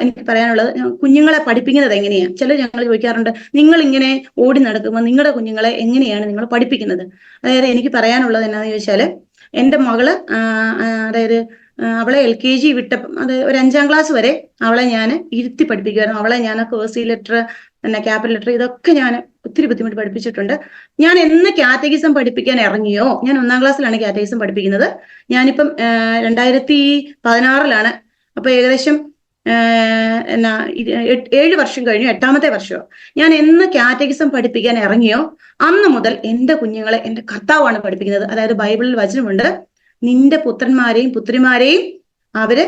എനിക്ക് പറയാനുള്ളത് കുഞ്ഞുങ്ങളെ പഠിപ്പിക്കുന്നത് എങ്ങനെയാണ് ചില ഞങ്ങൾ ചോദിക്കാറുണ്ട് നിങ്ങൾ ഇങ്ങനെ ഓടി നടക്കുമ്പോൾ നിങ്ങളുടെ കുഞ്ഞുങ്ങളെ എങ്ങനെയാണ് നിങ്ങൾ പഠിപ്പിക്കുന്നത്? അതായത് എനിക്ക് പറയാനുള്ളത് എന്നാന്ന് ചോദിച്ചാൽ എന്റെ മകൾ അതായത് അവളെ എൽ കെ ജി വിട്ട അത് ഒരു അഞ്ചാം ക്ലാസ് വരെ അവളെ ഞാൻ ഇരുത്തി പഠിപ്പിക്കുമായിരുന്നു അവളെ ഞാൻ കേഴ്സി ലെറ്റർ പിന്നെ ക്യാപിറ്റൽ ലെറ്റർ ഇതൊക്കെ ഞാൻ ഒത്തിരി ബുദ്ധിമുട്ട് പഠിപ്പിച്ചിട്ടുണ്ട്. ഞാൻ എന്ന് കാറ്റഗിസം പഠിപ്പിക്കാൻ ഇറങ്ങിയോ? ഞാൻ ഒന്നാം ക്ലാസ്സിലാണ് കാറ്റഗിസം പഠിപ്പിക്കുന്നത്. ഞാനിപ്പം രണ്ടായിരത്തി പതിനാറിലാണ്. അപ്പൊ ഏകദേശം എന്നാ ഏഴ് വർഷം കഴിഞ്ഞു എട്ടാമത്തെ വർഷമോ ഞാൻ എന്ന് കാറ്റഗിസം പഠിപ്പിക്കാൻ ഇറങ്ങിയോ? അന്ന് മുതൽ എന്റെ കുഞ്ഞുങ്ങളെ എന്റെ കർത്താവാണ് പഠിപ്പിക്കുന്നത്. അതായത് ബൈബിളിൽ വചനമുണ്ട്. നിന്റെ പുത്രന്മാരെയും പുത്രിമാരെയും അവർ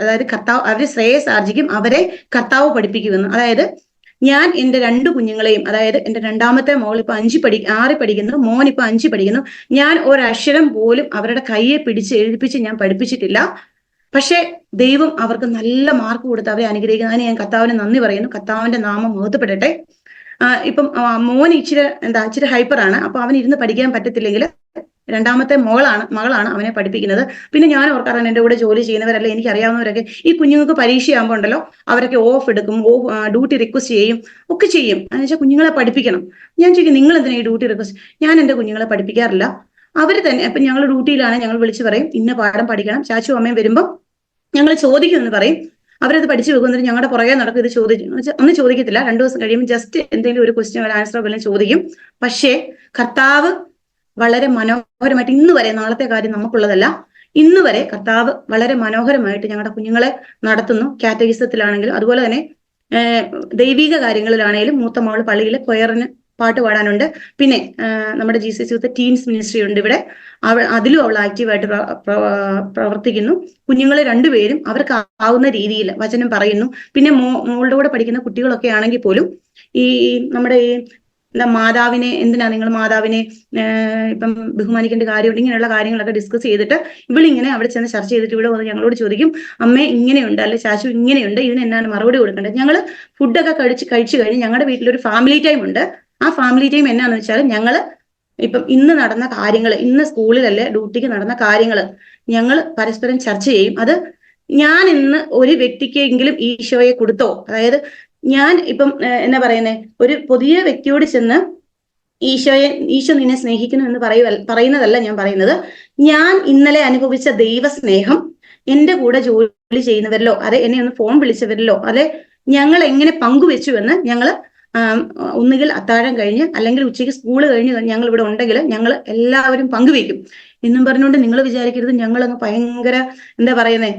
അതായത് കർത്താവ് അവർ ശ്രേയസ് ആർജിക്കും അവരെ കർത്താവ് പഠിപ്പിക്കുമെന്ന്. അതായത് ഞാൻ എന്റെ രണ്ട് കുഞ്ഞുങ്ങളെയും അതായത് എന്റെ രണ്ടാമത്തെ മോൾ ഇപ്പൊ അഞ്ച് പഠി ആറ് പഠിക്കുന്നു മോൻ ഇപ്പൊ അഞ്ച് പഠിക്കുന്നു. ഞാൻ ഒരക്ഷരം പോലും അവരുടെ കയ്യെ പിടിച്ച് എഴുതിപ്പിച്ച് ഞാൻ പഠിപ്പിച്ചിട്ടില്ല. പക്ഷേ ദൈവം അവർക്ക് നല്ല മാർക്ക് കൊടുത്ത് അവരെ അനുഗ്രഹിക്കുന്നു. അതിന് ഞാൻ കർത്താവിന് നന്ദി പറയുന്നു. കർത്താവിന്റെ നാമം മുഹത്തപ്പെടട്ടെ ഇപ്പം മോൻ ഇച്ചിരി എന്താ ഇച്ചിരി ഹൈപ്പറാണ് അപ്പൊ അവൻ ഇരുന്ന് പഠിക്കാൻ പറ്റത്തില്ലെങ്കിൽ രണ്ടാമത്തെ മോളാണ് മകളാണ് അവനെ പഠിപ്പിക്കുന്നത്. പിന്നെ ഞാൻ ഓർക്കാറാണ് എന്റെ കൂടെ ജോലി ചെയ്യുന്നവരല്ലേ എനിക്ക് അറിയാവുന്നവരൊക്കെ ഈ കുഞ്ഞുങ്ങൾക്ക് പരീക്ഷയാകുമ്പോൾ ഉണ്ടല്ലോ അവരൊക്കെ ഓഫ് എടുക്കും ഓഫ് ഡ്യൂട്ടി റിക്വസ്റ്റ് ചെയ്യും ഒക്കെ ചെയ്യും. അതെന്ന് വെച്ചാൽ കുഞ്ഞുങ്ങളെ പഠിപ്പിക്കണം. ഞാൻ ചോദിക്കും നിങ്ങൾ എന്തിനാ ഈ ഡ്യൂട്ടി റിക്വസ്റ്റ് ഞാൻ എന്റെ കുഞ്ഞുങ്ങളെ പഠിപ്പിക്കാറില്ല. അവർ തന്നെ ഇപ്പം ഞങ്ങൾ ഡ്യൂട്ടിയിലാണ് ഞങ്ങൾ വിളിച്ചു പറയും ഇന്ന പാഠം പഠിക്കണം. ചാച്ചു അമ്മയും വരുമ്പോൾ ഞങ്ങൾ ചോദിക്കുമെന്ന് പറയും. അവരത് പഠിച്ചു വെക്കുന്നിട്ട് ഞങ്ങളുടെ പുറകെ നടക്കും ഇത് വെച്ചാൽ ഒന്നും ചോദിക്കത്തില്ല. രണ്ടു ദിവസം കഴിയുമ്പോൾ ജസ്റ്റ് എന്തെങ്കിലും ഒരു ക്വസ്റ്റ്യൻ ഒരു ആൻസറോ വല്ലതും ചോദിക്കും. പക്ഷേ കർത്താവ് വളരെ മനോഹരമായിട്ട് ഇന്ന് വരെ നാളത്തെ കാര്യം നമുക്കുള്ളതല്ല ഇന്ന് വരെ കർത്താവ് വളരെ മനോഹരമായിട്ട് ഞങ്ങളുടെ കുഞ്ഞുങ്ങളെ നടത്തുന്നു. കാറ്റഗിസത്തിലാണെങ്കിലും അതുപോലെ തന്നെ ദൈവിക കാര്യങ്ങളിലാണെങ്കിലും മൂത്ത മകൾ പള്ളിയിൽ കൊയറിന് പാട്ട് പാടാനുണ്ട്. പിന്നെ നമ്മുടെ G C C teams ministry ഉണ്ട് ഇവിടെ. അവൾ അതിലും അവൾ ആക്റ്റീവായിട്ട് പ്ര- പ്ര- പ്രവർത്തിക്കുന്നു. കുഞ്ഞുങ്ങളെ രണ്ടുപേരും അവർക്ക് ആവുന്ന രീതിയിൽ വചനം പറയുന്നു. പിന്നെ മോ മോളുടെ കൂടെ പഠിക്കുന്ന കുട്ടികളൊക്കെ ആണെങ്കിൽ പോലും ഈ നമ്മുടെ ഈ എന്താ മാതാവിനെ എന്തിനാ നിങ്ങൾ മാതാവിനെ ഇപ്പം ബഹുമാനിക്കേണ്ട കാര്യമുണ്ട് ഇങ്ങനെയുള്ള കാര്യങ്ങളൊക്കെ ഡിസ്കസ് ചെയ്തിട്ട് ഇവളിങ്ങനെ അവിടെ ചെന്ന് ചർച്ച ചെയ്തിട്ട് ഇവിടെ വന്ന് ഞങ്ങളോട് ചോദിക്കും അമ്മേ ഇങ്ങനെയുണ്ട് അല്ലെ ശാശു ഇങ്ങനെയുണ്ട് ഇതിന് എന്നാണ് മറുപടി കൊടുക്കേണ്ടത്? ഞങ്ങൾ ഫുഡൊക്കെ കഴിച്ച് കഴിച്ചു കഴിഞ്ഞ് ഞങ്ങളുടെ വീട്ടിലൊരു ഫാമിലി ടൈം ഉണ്ട്. ആ ഫാമിലി ടൈം എന്നാന്ന് വെച്ചാൽ ഞങ്ങൾ ഇപ്പം ഇന്ന് നടന്ന കാര്യങ്ങൾ ഇന്ന് സ്കൂളിലല്ലേ ഡ്യൂട്ടിക്ക് നടന്ന കാര്യങ്ങൾ ഞങ്ങൾ പരസ്പരം ചർച്ച ചെയ്യും. അത് ഞാൻ ഇന്ന് ഒരു വ്യക്തിക്കെങ്കിലും ഈശോയെ കൊടുത്തോ? അതായത് ഞാൻ ഇപ്പം എന്നാ പറയുന്നേ? ഒരു പുതിയ വ്യക്തിയോട് ചെന്ന് ഈശോയെ ഈശോ നിന്നെ സ്നേഹിക്കുന്നു എന്ന് പറയുക പറയുന്നതല്ല ഞാൻ പറയുന്നത്. ഞാൻ ഇന്നലെ അനുഭവിച്ച ദൈവസ്നേഹം എന്റെ കൂടെ ജോലി ചെയ്യുന്നവരിലോ അതെ എന്നെ ഒന്ന് ഫോൺ വിളിച്ചവരിലോ അതെ ഞങ്ങൾ എങ്ങനെ പങ്കുവെച്ചു എന്ന് ഞങ്ങൾ ഒന്നുകിൽ അത്താഴം കഴിഞ്ഞ് അല്ലെങ്കിൽ ഉച്ചയ്ക്ക് സ്കൂൾ കഴിഞ്ഞ് ഞങ്ങൾ ഇവിടെ ഉണ്ടെങ്കിൽ ഞങ്ങൾ എല്ലാവരും പങ്കുവെക്കും. എന്നും പറഞ്ഞുകൊണ്ട് നിങ്ങൾ വിചാരിക്കരുത് ഞങ്ങൾ അങ്ങ് ഭയങ്കര എന്താ പറയുന്നേ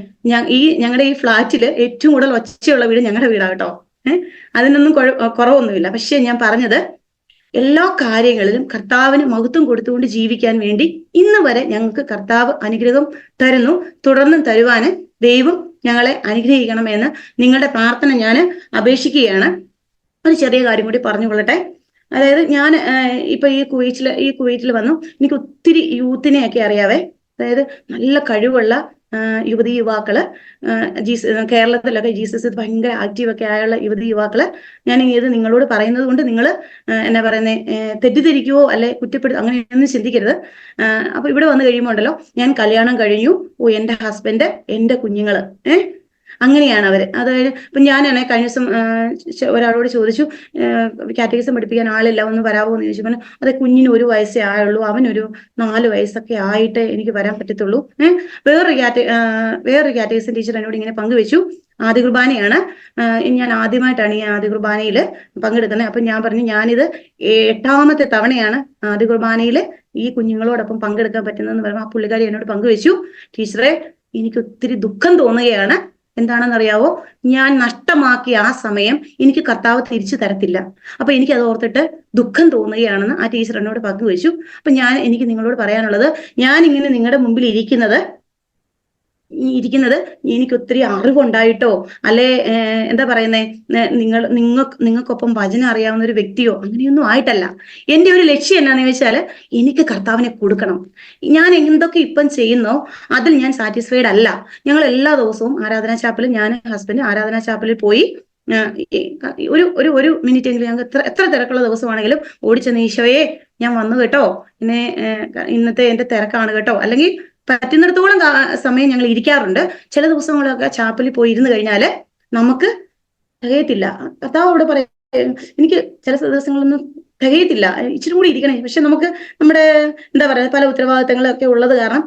ഈ ഞങ്ങളുടെ ഈ ഫ്ളാറ്റിൽ ഏറ്റവും കൂടുതൽ ഒച്ചയുള്ള വീട് ഞങ്ങളുടെ വീടാണ് കേട്ടോ. ഏഹ് അതിനൊന്നും കുറവൊന്നുമില്ല. പക്ഷെ ഞാൻ പറഞ്ഞത് എല്ലാ കാര്യങ്ങളിലും കർത്താവിന് മഹത്വം കൊടുത്തുകൊണ്ട് ജീവിക്കാൻ വേണ്ടി ഇന്ന് വരെ ഞങ്ങൾക്ക് കർത്താവ് അനുഗ്രഹം തരുന്നു. തുടർന്നും തരുവാന് ദൈവം ഞങ്ങളെ അനുഗ്രഹിക്കണമെന്ന് നിങ്ങളുടെ പ്രാർത്ഥന ഞാൻ അപേക്ഷിക്കുകയാണ്. ഒരു ചെറിയ കാര്യം കൂടി പറഞ്ഞു കൊള്ളട്ടെ അതായത് ഞാൻ ഇപ്പൊ ഈ കുവൈറ്റിൽ ഈ കുവൈറ്റിൽ വന്നു. എനിക്ക് ഒത്തിരി യൂത്തിനെയൊക്കെ അറിയാവേ. അതായത് നല്ല കഴിവുള്ള യുവതി യുവാക്കൾ ജീസ് കേരളത്തിലൊക്കെ ജീസസ് ഭയങ്കര ആക്റ്റീവ് ഒക്കെ ആയുള്ള യുവതി യുവാക്കൾ ഞാൻ ഇത് നിങ്ങളോട് പറയുന്നത് കൊണ്ട് നിങ്ങൾ എന്നാ പറയുന്നത് തെറ്റിദ്ധരിക്കുവോ അല്ലെ കുറ്റപ്പെടുത്തോ അങ്ങനെയൊന്നും ചിന്തിക്കരുത്. അപ്പൊ ഇവിടെ വന്നു കഴിയുമ്പോൾ ഉണ്ടല്ലോ ഞാൻ കല്യാണം കഴിഞ്ഞു ഓ എന്റെ ഹസ്ബൻഡ് എന്റെ കുഞ്ഞുങ്ങൾ ഏഹ് അങ്ങനെയാണ് അവർ അതായത് ഇപ്പൊ ഞാനാണെ കഴിഞ്ഞ ദിവസം ഒരാളോട് ചോദിച്ചു കാറ്റഗറിസം പഠിപ്പിക്കാൻ ആളില്ല ഒന്ന് വരാമോ എന്ന് ചോദിച്ചു. പറഞ്ഞു അതെ കുഞ്ഞിന് ഒരു വയസ്സേ ആയുള്ളൂ അവനൊരു നാല് വയസ്സൊക്കെ ആയിട്ട് എനിക്ക് വരാൻ പറ്റത്തുള്ളൂ. ഏഹ് വേറൊരു കാറ്റ വേറൊരു കാറ്റഗറിസം ടീച്ചർ എന്നോട് ഇങ്ങനെ പങ്കുവെച്ചു. ആദ്യ കുർബാനയാണ്. ഞാൻ ആദ്യമായിട്ടാണ് ഈ ആദ്യ കുർബാനയിൽ പങ്കെടുക്കുന്നത്. അപ്പൊ ഞാൻ പറഞ്ഞു ഞാനിത് എട്ടാമത്തെ തവണയാണ് ആദ്യ കുർബാനയിൽ ഈ കുഞ്ഞുങ്ങളോടൊപ്പം പങ്കെടുക്കാൻ പറ്റുന്നതെന്ന് പറയുമ്പോൾ ആ പുള്ളിക്കാരി എന്നോട് പങ്കുവെച്ചു. ടീച്ചറെ എനിക്ക് ഒത്തിരി ദുഃഖം തോന്നുകയാണ്. എന്താണെന്നറിയാവോ? ഞാൻ നഷ്ടമാക്കിയ ആ സമയം എനിക്ക് കർത്താവ് തിരിച്ചു തരത്തില്ല. അപ്പൊ എനിക്ക് അത് ഓർത്തിട്ട് ദുഃഖം തോന്നുകയാണെന്ന് ആ ടീച്ചർ എന്നോട് പങ്കുവച്ചു. അപ്പൊ ഞാൻ എനിക്ക് നിങ്ങളോട് പറയാനുള്ളത് ഞാൻ ഇങ്ങനെ നിങ്ങളുടെ മുമ്പിൽ ഇരിക്കുന്നത് ഇരിക്കുന്നത് എനിക്ക് ഒത്തിരി അറിവുണ്ടായിട്ടോ? അല്ലെ എന്താ പറയുന്നേ? നിങ്ങൾ നിങ്ങൾ നിങ്ങൾക്കൊപ്പം വചനം അറിയാവുന്ന ഒരു വ്യക്തിയോ അങ്ങനെയൊന്നും ആയിട്ടല്ല. എന്റെ ഒരു ലക്ഷ്യം എന്നാന്ന് ചോദിച്ചാൽ എനിക്ക് കർത്താവിനെ കൊടുക്കണം. ഞാൻ എന്തൊക്കെ ഇപ്പം ചെയ്യുന്നോ അതിൽ ഞാൻ സാറ്റിസ്ഫൈഡ് അല്ല. ഞങ്ങൾ എല്ലാ ദിവസവും ആരാധനാ ചാപ്പലിൽ ഞാൻ ഹസ്ബൻഡ് ആരാധനാ ചാപ്പലിൽ പോയി ഒരു ഒരു ഒരു മിനിറ്റ് എങ്കിലും ഞങ്ങൾക്ക് എത്ര എത്ര തിരക്കുള്ള ദിവസമാണെങ്കിലും ഓടിച്ചെന്ന് ഈശോയെ ഞാൻ വന്നു കേട്ടോ. ഇന്നെ ഇന്നത്തെ എന്റെ തിരക്കാണ് കേട്ടോ. അല്ലെങ്കിൽ പറ്റുന്നിടത്തോളം സമയം ഞങ്ങൾ ഇരിക്കാറുണ്ട്. ചില ദിവസങ്ങളൊക്കെ ചാപ്പലിൽ പോയി ഇരുന്ന് കഴിഞ്ഞാൽ നമുക്ക് തികയത്തില്ല. കർത്താവ് അവിടെ പറയാം എനിക്ക് ചില ദിവസങ്ങളൊന്നും തികയത്തില്ല. ഇച്ചിരി കൂടി ഇരിക്കണേ. പക്ഷെ നമുക്ക് നമ്മുടെ എന്താ പറയുക പല ഉത്തരവാദിത്തങ്ങളൊക്കെ ഉള്ളത് കാരണം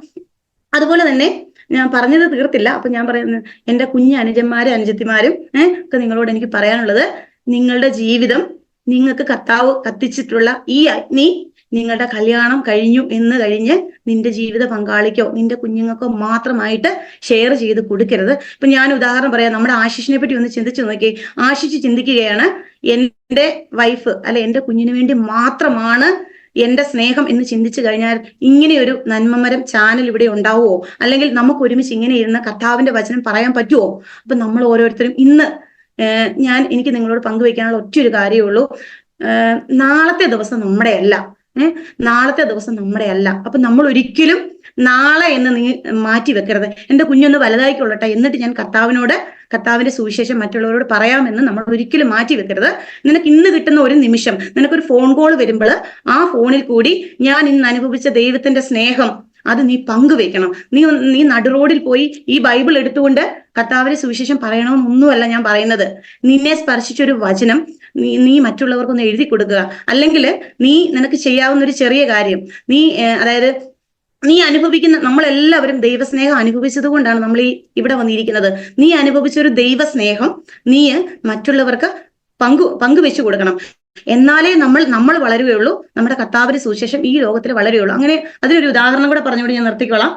അതുപോലെ തന്നെ ഞാൻ പറഞ്ഞത് തീർത്തില്ല. അപ്പൊ ഞാൻ പറയുന്നത് എന്റെ കുഞ്ഞ് അനുജന്മാരും അനുജത്തിമാരും ഏഹ് ഒക്കെ നിങ്ങളോട് എനിക്ക് പറയാനുള്ളത് നിങ്ങളുടെ ജീവിതം നിങ്ങൾക്ക് കർത്താവ് കത്തിച്ചിട്ടുള്ള ഈ അഗ്നി നിങ്ങളുടെ കല്യാണം കഴിഞ്ഞു എന്ന് കഴിഞ്ഞ് നിന്റെ ജീവിത പങ്കാളിക്കോ നിന്റെ കുഞ്ഞുങ്ങൾക്കോ മാത്രമായിട്ട് ഷെയർ ചെയ്ത് കൊടുക്കരുത്. ഇപ്പൊ ഞാൻ ഉദാഹരണം പറയാം. നമ്മുടെ ആശിഷിനെ പറ്റി ഒന്ന് ചിന്തിച്ചു നോക്കി ആശിച്ച് ചിന്തിക്കുകയാണ് എന്റെ വൈഫ് അല്ലെ എന്റെ കുഞ്ഞിനു വേണ്ടി മാത്രമാണ് എന്റെ സ്നേഹം എന്ന് ചിന്തിച്ചു കഴിഞ്ഞാൽ ഇങ്ങനെയൊരു നന്മമരം ചാനൽ ഇവിടെ ഉണ്ടാവുമോ? അല്ലെങ്കിൽ നമുക്ക് ഒരുമിച്ച് ഇങ്ങനെ ഇരുന്ന കർത്താവിന്റെ വചനം പറയാൻ പറ്റുമോ? അപ്പൊ നമ്മൾ ഓരോരുത്തരും ഇന്ന് ഞാൻ എനിക്ക് നിങ്ങളോട് പങ്കുവെക്കാനുള്ള ഒറ്റയൊരു കാര്യമേ ഉള്ളൂ. നാളത്തെ ദിവസം നമ്മുടെ ഏഹ് നാളത്തെ ദിവസം നമ്മുടെ അല്ല. അപ്പൊ നമ്മൾ ഒരിക്കലും നാളെ എന്ന് നീ മാറ്റി വെക്കരുത്. എന്റെ കുഞ്ഞൊന്ന് വലുതായിക്കൊള്ളട്ടെ എന്നിട്ട് ഞാൻ കർത്താവിനോട് കർത്താവിന്റെ സുവിശേഷം മറ്റുള്ളവരോട് പറയാമെന്ന് നമ്മൾ ഒരിക്കലും മാറ്റി വെക്കരുത്. നിനക്ക് ഇന്ന് കിട്ടുന്ന ഒരു നിമിഷം നിനക്കൊരു ഫോൺ കോൾ വരുമ്പോൾ ആ ഫോണിൽ കൂടി ഞാൻ ഇന്ന് അനുഭവിച്ച ദൈവത്തിന്റെ സ്നേഹം അത് നീ പങ്കുവെക്കണം. നീ നീ നടുറോഡിൽ പോയി ഈ ബൈബിൾ എടുത്തുകൊണ്ട് കർത്താവിന്റെ സുവിശേഷം പറയണമെന്നൊന്നുമല്ല ഞാൻ പറയുന്നത്. നിന്നെ സ്പർശിച്ചൊരു വചനം നീ നീ മറ്റുള്ളവർക്കൊന്ന് എഴുതി കൊടുക്കുക. അല്ലെങ്കിൽ നീ നിനക്ക് ചെയ്യാവുന്ന ഒരു ചെറിയ കാര്യം. നീ അതായത് നീ അനുഭവിക്കുന്ന നമ്മളെല്ലാവരും ദൈവസ്നേഹം അനുഭവിച്ചത് കൊണ്ടാണ് നമ്മൾ ഈ ഇവിടെ വന്നിരിക്കുന്നത്. നീ അനുഭവിച്ച ഒരു ദൈവസ്നേഹം നീ മറ്റുള്ളവർക്ക് പങ്കു പങ്കുവെച്ചു കൊടുക്കണം. എന്നാലേ നമ്മൾ നമ്മൾ വളരുകയുള്ളൂ. നമ്മുടെ കർത്താവിന്റെ സുവിശേഷം ഈ ലോകത്തിൽ വളരുകയുള്ളൂ. അങ്ങനെ അതിനൊരു ഉദാഹരണം കൂടെ പറഞ്ഞുകൊണ്ട് ഞാൻ നിർത്തിക്കോളാം.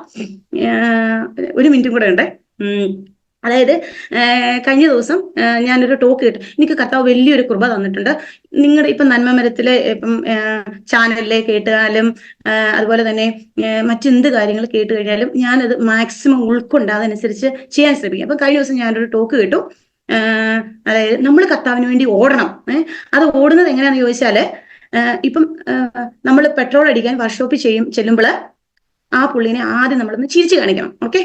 ഒരു മിനിറ്റും കൂടെ ഉണ്ട്. അതായത് കഴിഞ്ഞ ദിവസം ഞാനൊരു ടോക്ക് കേട്ടു. എനിക്ക് കർത്താവ് വലിയൊരു കൃപ തന്നിട്ടുണ്ട്. നിങ്ങളുടെ ഇപ്പം നന്മ മരത്തിലെ ഇപ്പം ചാനലിലെ കേട്ടാലും അതുപോലെ തന്നെ മറ്റെന്ത് കാര്യങ്ങൾ കേട്ട് കഴിഞ്ഞാലും ഞാനത് മാക്സിമം ഉൾക്കൊണ്ട് അതനുസരിച്ച് ചെയ്യാൻ ശ്രമിക്കും. അപ്പം കഴിഞ്ഞ ദിവസം ഞാനൊരു ടോക്ക് കേട്ടു. അതായത് നമ്മൾ കർത്താവിന് വേണ്ടി ഓടണം. അത് ഓടുന്നത് എങ്ങനെയാണെന്ന് ചോദിച്ചാൽ ഇപ്പം നമ്മൾ പെട്രോൾ അടിക്കാൻ വർക്ക്ഷോപ്പിൽ ചെയ്യും ചെല്ലുമ്പോൾ ആ പുള്ളിനെ ആദ്യം നമ്മളൊന്ന് ചിരിച്ചു കാണിക്കണം. ഓക്കെ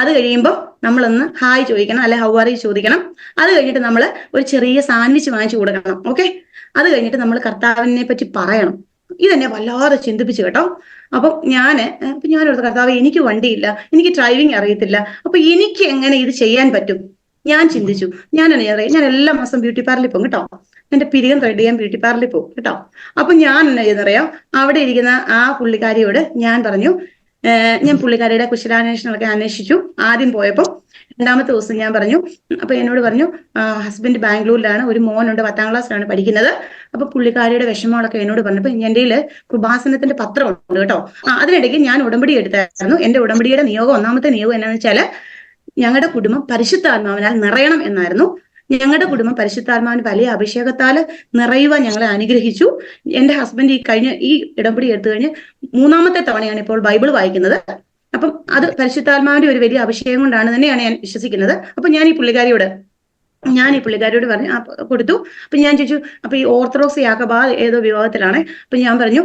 അത് കഴിയുമ്പോൾ നമ്മളൊന്ന് ഹായ് ചോദിക്കണം അല്ലെ ഹൗ ആർ യു ചോദിക്കണം. അത് കഴിഞ്ഞിട്ട് നമ്മൾ ഒരു ചെറിയ സാൻഡ്വിച്ച് വാങ്ങിച്ചു കൊടുക്കണം. ഓക്കെ അത് കഴിഞ്ഞിട്ട് നമ്മൾ കർത്താവിനെ പറ്റി പറയണം. ഇതെന്നെ വല്ലാതെ ചിന്തിപ്പിച്ചു കേട്ടോ. അപ്പം ഞാൻ അപ്പൊ ഓർത്ത് കർത്താവ് എനിക്ക് വണ്ടിയില്ല എനിക്ക് ഡ്രൈവിംഗ് അറിയത്തില്ല. അപ്പൊ എനിക്ക് എങ്ങനെ ഇത് ചെയ്യാൻ പറ്റും? ഞാൻ ചിന്തിച്ചു. ഞാൻ എന്നെ ഞാൻ എല്ലാ മാസം ബ്യൂട്ടി പാർലറിൽ പോകും കേട്ടോ. എന്റെ പിരികം ത്രെഡ് ചെയ്യാൻ ബ്യൂട്ടി പാർലറിൽ പോകും കേട്ടോ. അപ്പൊ ഞാൻ എന്നാ ചെയ്യുന്നറിയാം അവിടെ ഇരിക്കുന്ന ആ പുള്ളിക്കാരിയോട് ഞാൻ പറഞ്ഞു ഞാൻ പുള്ളിക്കാരിയുടെ കുശലാന്വേഷണമൊക്കെ അന്വേഷിച്ചു. ആദ്യം പോയപ്പോൾ രണ്ടാമത്തെ ദിവസം ഞാൻ പറഞ്ഞു അപ്പൊ എന്നോട് പറഞ്ഞു ഹസ്ബൻഡ് ബാംഗ്ലൂരിലാണ് ഒരു മോനുണ്ട് പത്താം ക്ലാസ്സിലാണ് പഠിക്കുന്നത്. അപ്പൊ പുള്ളിക്കാരിയുടെ വിഷമങ്ങളൊക്കെ എന്നോട് പറഞ്ഞപ്പോ എന്റെ കൃപാസനത്തിന്റെ പത്രമുണ്ട് കേട്ടോ. അതിനിടയ്ക്ക് ഞാൻ ഉടമ്പടി എടുത്തായിരുന്നു. എന്റെ ഉടമ്പടിയുടെ നിയോഗം ഒന്നാമത്തെ നിയോഗം എന്നാന്ന് വെച്ചാൽ ഞങ്ങളുടെ കുടുംബം പരിശുദ്ധാത്മാവിനാൽ നിറയണം എന്നായിരുന്നു. ഞങ്ങളുടെ കുടുംബം പരിശുദ്ധാത്മാവിന് വലിയ അഭിഷേകത്താൽ നിറയുവാൻ ഞങ്ങളെ അനുഗ്രഹിച്ചു. എന്റെ ഹസ്ബൻഡ് ഈ കഴിഞ്ഞ ഈ ഇടപെടി എടുത്തു കഴിഞ്ഞ് മൂന്നാമത്തെ തവണയാണ് ഇപ്പോൾ ബൈബിൾ വായിക്കുന്നത്. അപ്പം അത് പരിശുദ്ധാത്മാവിന്റെ ഒരു വലിയ അഭിഷേകം കൊണ്ടാണ് തന്നെയാണ് ഞാൻ വിശ്വസിക്കുന്നത്. അപ്പൊ ഞാൻ ഈ പുള്ളിക്കാരിയോട് ഞാൻ ഈ പുള്ളിക്കാരോട് പറഞ്ഞു കൊടുത്തു. അപ്പൊ ഞാൻ ചോദിച്ചു അപ്പൊ ഈ ഓർത്തഡോക്സ് യാക്കബാ ഏതോ വിവാഹത്തിലാണ്. അപ്പൊ ഞാൻ പറഞ്ഞു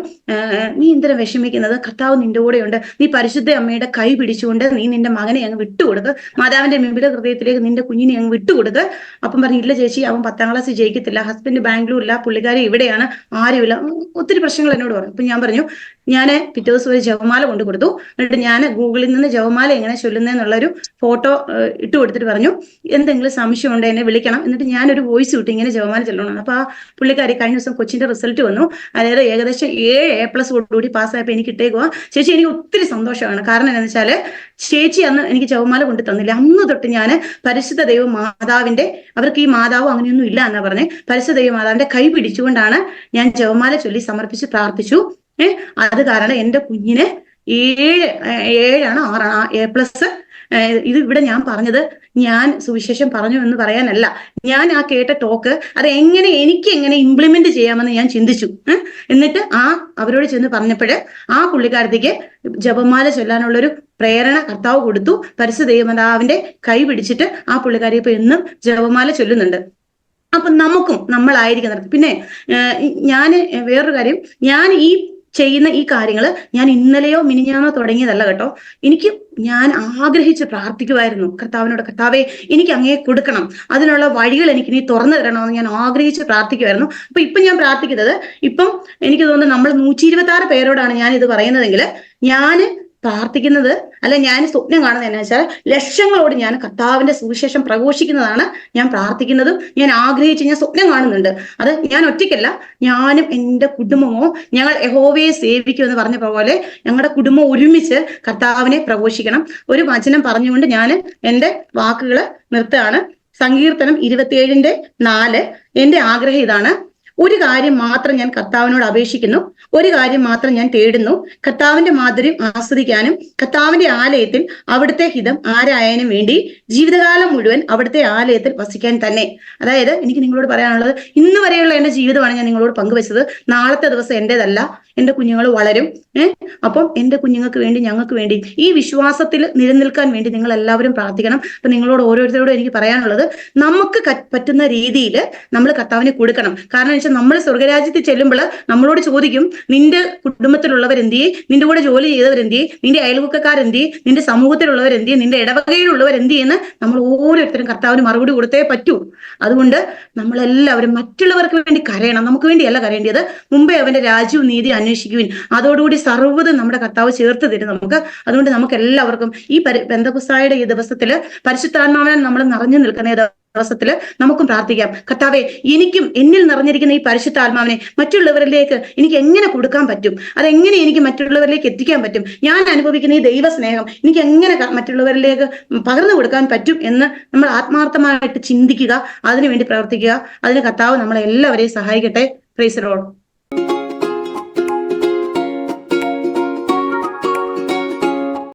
നീ എന്തിനാ വിഷമിക്കുന്നത്? കർത്താവ് നിന്റെ കൂടെയുണ്ട്. നീ പരിശുദ്ധ അമ്മയുടെ കൈ പിടിച്ചുകൊണ്ട് നീ നിന്റെ മകനെ അങ്ങ് വിട്ടുകൊടുക്ക്. മാതാവിന്റെ മുമ്പിലെ ഹൃദയത്തിലേക്ക് നിന്റെ കുഞ്ഞിനെ അങ്ങ് വിട്ടുകൊടുക്ക്. അപ്പം പറഞ്ഞു ഇല്ല ചേച്ചി അവൻ പത്താം ക്ലാസ് ജയിക്കത്തില്ല. ഹസ്ബൻഡ് ബാംഗ്ലൂരില്ല. പുള്ളിക്കാരി ഇവിടെയാണ്. ആരുമില്ല. ഒത്തിരി പ്രശ്നങ്ങൾ എന്നോട് പറഞ്ഞു. അപ്പൊ ഞാൻ പറഞ്ഞു ഞാൻ പിറ്റേ ദിവസം ഒരു ജവമാല കൊണ്ടു കൊടുത്തു. എന്നിട്ട് ഞാൻ ഗൂഗിളിൽ നിന്ന് ജവമാല എങ്ങനെ ചൊല്ലുന്നതെന്നുള്ളൊരു ഫോട്ടോ ഇട്ട് കൊടുത്തിട്ട് പറഞ്ഞു എന്തെങ്കിലും സംശയം ഉണ്ടെങ്കിൽ എന്നെ വിളിക്കണം. എന്നിട്ട് ഞാനൊരു വോയിസ് വിട്ട് ഇങ്ങനെ ജവമാല ചൊല്ലണം അപ്പൊ ആ പുള്ളിക്കാരി കഴിഞ്ഞ ദിവസം കൊച്ചിന്റെ റിസൾട്ട് വന്നു. അതായത് ഏകദേശം ഏഴ് എ പ്ലസ് കൂടി പാസ്സായപ്പോൾ എനിക്ക് ഇട്ടേക്കുക ചേച്ചി എനിക്ക് ഒത്തിരി സന്തോഷമാണ്. കാരണം എന്താണെന്ന് വെച്ചാൽ ചേച്ചി അന്ന് എനിക്ക് ജവമാല കൊണ്ട് തന്നില്ല. അന്ന് തൊട്ട് ഞാൻ പരിശുദ്ധ ദൈവ മാതാവിന്റെ അവർക്ക് ഈ മാതാവ് അങ്ങനെയൊന്നും ഇല്ല എന്നാ പറഞ്ഞേ. പരിശുദ്ധ ദൈവ മാതാവിന്റെ കൈ പിടിച്ചുകൊണ്ടാണ് ഞാൻ ജവമാല ചൊല്ലി സമർപ്പിച്ച് പ്രാർത്ഥിച്ചു. ഏഹ് അത് കാരണം എന്റെ കുഞ്ഞിന് ഏഴ് ഏഴാണ് ആറാണ് എ പ്ലസ്. ഇത് ഇവിടെ ഞാൻ പറഞ്ഞത് ഞാൻ സുവിശേഷം പറഞ്ഞു എന്ന് പറയാനല്ല. ഞാൻ ആ കേട്ട ടോക്ക് അത് എങ്ങനെ എനിക്ക് എങ്ങനെ ഇംപ്ലിമെന്റ് ചെയ്യാമെന്ന് ഞാൻ ചിന്തിച്ചു. എന്നിട്ട് ആ അവരോട് ചെന്ന് പറഞ്ഞപ്പോഴ് ആ പുള്ളിക്കാരത്തേക്ക് ജപമാല ചൊല്ലാനുള്ളൊരു പ്രേരണ കർത്താവ് കൊടുത്തു. പരിശുദ്ധ ദൈവമാതാവിന്റെ കൈ പിടിച്ചിട്ട് ആ പുള്ളിക്കാരി ഇപ്പൊ എന്നും ജപമാല ചൊല്ലുന്നുണ്ട്. അപ്പൊ നമുക്കും നമ്മളായിരിക്കുന്നിടത്ത് പിന്നെ ഞാൻ വേറൊരു കാര്യം. ഞാൻ ഈ ചെയ്യുന്ന ഈ കാര്യങ്ങൾ ഞാൻ ഇന്നലെയോ മിനിഞ്ഞാന്നോ തുടങ്ങിയതല്ല കേട്ടോ. എനിക്ക് ഞാൻ ആഗ്രഹിച്ച് പ്രാർത്ഥിക്കുമായിരുന്നു കർത്താവിനോട് കർത്താവെ എനിക്ക് അങ്ങേ കൊടുക്കണം. അതിനുള്ള വഴികൾ എനിക്ക് നീ തുറന്നു തരണമെന്ന് ഞാൻ ആഗ്രഹിച്ച് പ്രാർത്ഥിക്കുമായിരുന്നു അപ്പൊ ഇപ്പൊ ഞാൻ പ്രാർത്ഥിക്കുന്നത് ഇപ്പം എനിക്ക് തോന്നുന്നു നമ്മൾ നൂറ്റി ഇരുപത്തി ആറ് പേരോടാണ് ഞാൻ ഇത് പറയുന്നതെങ്കിൽ ഞാൻ പ്രാർത്ഥിക്കുന്നത് അല്ല ഞാൻ സ്വപ്നം കാണുന്നത് എന്നു വെച്ചാൽ ലക്ഷങ്ങളോട് ഞാൻ കർത്താവിന്റെ സുവിശേഷം പ്രഘോഷിക്കുന്നതാണ് ഞാൻ പ്രാർത്ഥിക്കുന്നതും ഞാൻ ആഗ്രഹിച്ച് ഞാൻ സ്വപ്നം കാണുന്നുണ്ട്. അത് ഞാൻ ഒറ്റയ്ക്കല്ല ഞാനും എന്റെ കുടുംബമോ ഞങ്ങൾ യഹോവയെ സേവിക്കും എന്ന് പറഞ്ഞ പോലെ ഞങ്ങളുടെ കുടുംബം ഒരുമിച്ച് കർത്താവിനെ പ്രഘോഷിക്കണം. ഒരു വചനം പറഞ്ഞുകൊണ്ട് ഞാൻ എന്റെ വാക്കുകൾ നിർത്തുകയാണ്. സങ്കീർത്തനം ഇരുപത്തിയേഴിന്റെ നാല്. എന്റെ ആഗ്രഹം ഇതാണ് ഒരു കാര്യം മാത്രം ഞാൻ കർത്താവിനോട് അപേക്ഷിക്കുന്നു. ഒരു കാര്യം മാത്രം ഞാൻ തേടുന്നു. കർത്താവിന്റെ മാധുര്യം ആസ്വദിക്കാനും കർത്താവിന്റെ ആലയത്തിൽ അവിടുത്തെ ഹിതം ആരായാനും വേണ്ടി ജീവിതകാലം മുഴുവൻ അവിടുത്തെ ആലയത്തിൽ വസിക്കാൻ തന്നെ. അതായത് എനിക്ക് നിങ്ങളോട് പറയാനുള്ളത് ഇന്ന് വരെയുള്ള എന്റെ ജീവിതമാണ് ഞാൻ നിങ്ങളോട് പങ്കുവച്ചത്. നാളത്തെ ദിവസം എന്റേതല്ല. എന്റെ കുഞ്ഞുങ്ങൾ വളരും. ഏഹ് അപ്പം എന്റെ കുഞ്ഞുങ്ങൾക്ക് വേണ്ടി ഞങ്ങൾക്ക് വേണ്ടി ഈ വിശ്വാസത്തിൽ നിലനിൽക്കാൻ വേണ്ടി നിങ്ങൾ എല്ലാവരും പ്രാർത്ഥിക്കണം. അപ്പൊ നിങ്ങളോട് ഓരോരുത്തരോടും എനിക്ക് പറയാനുള്ളത് നമുക്ക് പറ്റുന്ന രീതിയിൽ നമ്മൾ കർത്താവിനെ കൊടുക്കണം. കാരണം എന്ന് വെച്ചാൽ നമ്മൾ സ്വർഗരാജ്യത്തിൽ ചെല്ലുമ്പോൾ നമ്മളോട് ചോദിക്കും നിന്റെ കുടുംബത്തിലുള്ളവരെന്തിയെ നിന്റെ കൂടെ ജോലി ചെയ്തവർ എന്തിയെ നിന്റെ അയൽവക്കക്കാരെന്തി? നിന്റെ സമൂഹത്തിലുള്ളവരെന്തി? നിന്റെ ഇടവകയിലുള്ളവരെന്തി? എന്തിയെന്ന് നമ്മൾ ഓരോരുത്തരും കർത്താവിന് മറുപടി കൊടുത്തേ പറ്റൂ. അതുകൊണ്ട് നമ്മളെല്ലാവരും മറ്റുള്ളവർക്ക് വേണ്ടി കരയണം. നമുക്ക് വേണ്ടിയല്ല കരയേണ്ടത്. മുമ്പേ അവന്റെ രാജ്യവും നീതി അന്വേഷിക്കുവിൻ. അതോടുകൂടി സർവതും നമ്മുടെ കർത്താവ് ചേർത്ത് തരും നമുക്ക്. അതുകൊണ്ട് നമുക്ക് എല്ലാവർക്കും ഈ പരി ബന്ധപുസ്തായുടെ ഈ ദിവസത്തിൽ പരിശുദ്ധാത്മാവിനെ നമ്മൾ നിറഞ്ഞു നിൽക്കുന്ന ദിവസത്തിൽ നമുക്കും പ്രാർത്ഥിക്കാം. കർത്താവെ എനിക്കും എന്നിൽ നിറഞ്ഞിരിക്കുന്ന ഈ പരിശുദ്ധാത്മാവിനെ മറ്റുള്ളവരിലേക്ക് എനിക്ക് എങ്ങനെ കൊടുക്കാൻ പറ്റും? അതെങ്ങനെ എനിക്ക് മറ്റുള്ളവരിലേക്ക് എത്തിക്കാൻ പറ്റും? ഞാൻ അനുഭവിക്കുന്ന ഈ ദൈവസ്നേഹം എനിക്ക് എങ്ങനെ മറ്റുള്ളവരിലേക്ക് പകർന്നു കൊടുക്കാൻ പറ്റും എന്ന് നമ്മൾ ആത്മാർത്ഥമായിട്ട് ചിന്തിക്കുക അതിനുവേണ്ടി പ്രവർത്തിക്കുക. അതിന് കർത്താവ് നമ്മളെ എല്ലാവരെയും സഹായിക്കട്ടെ. Price road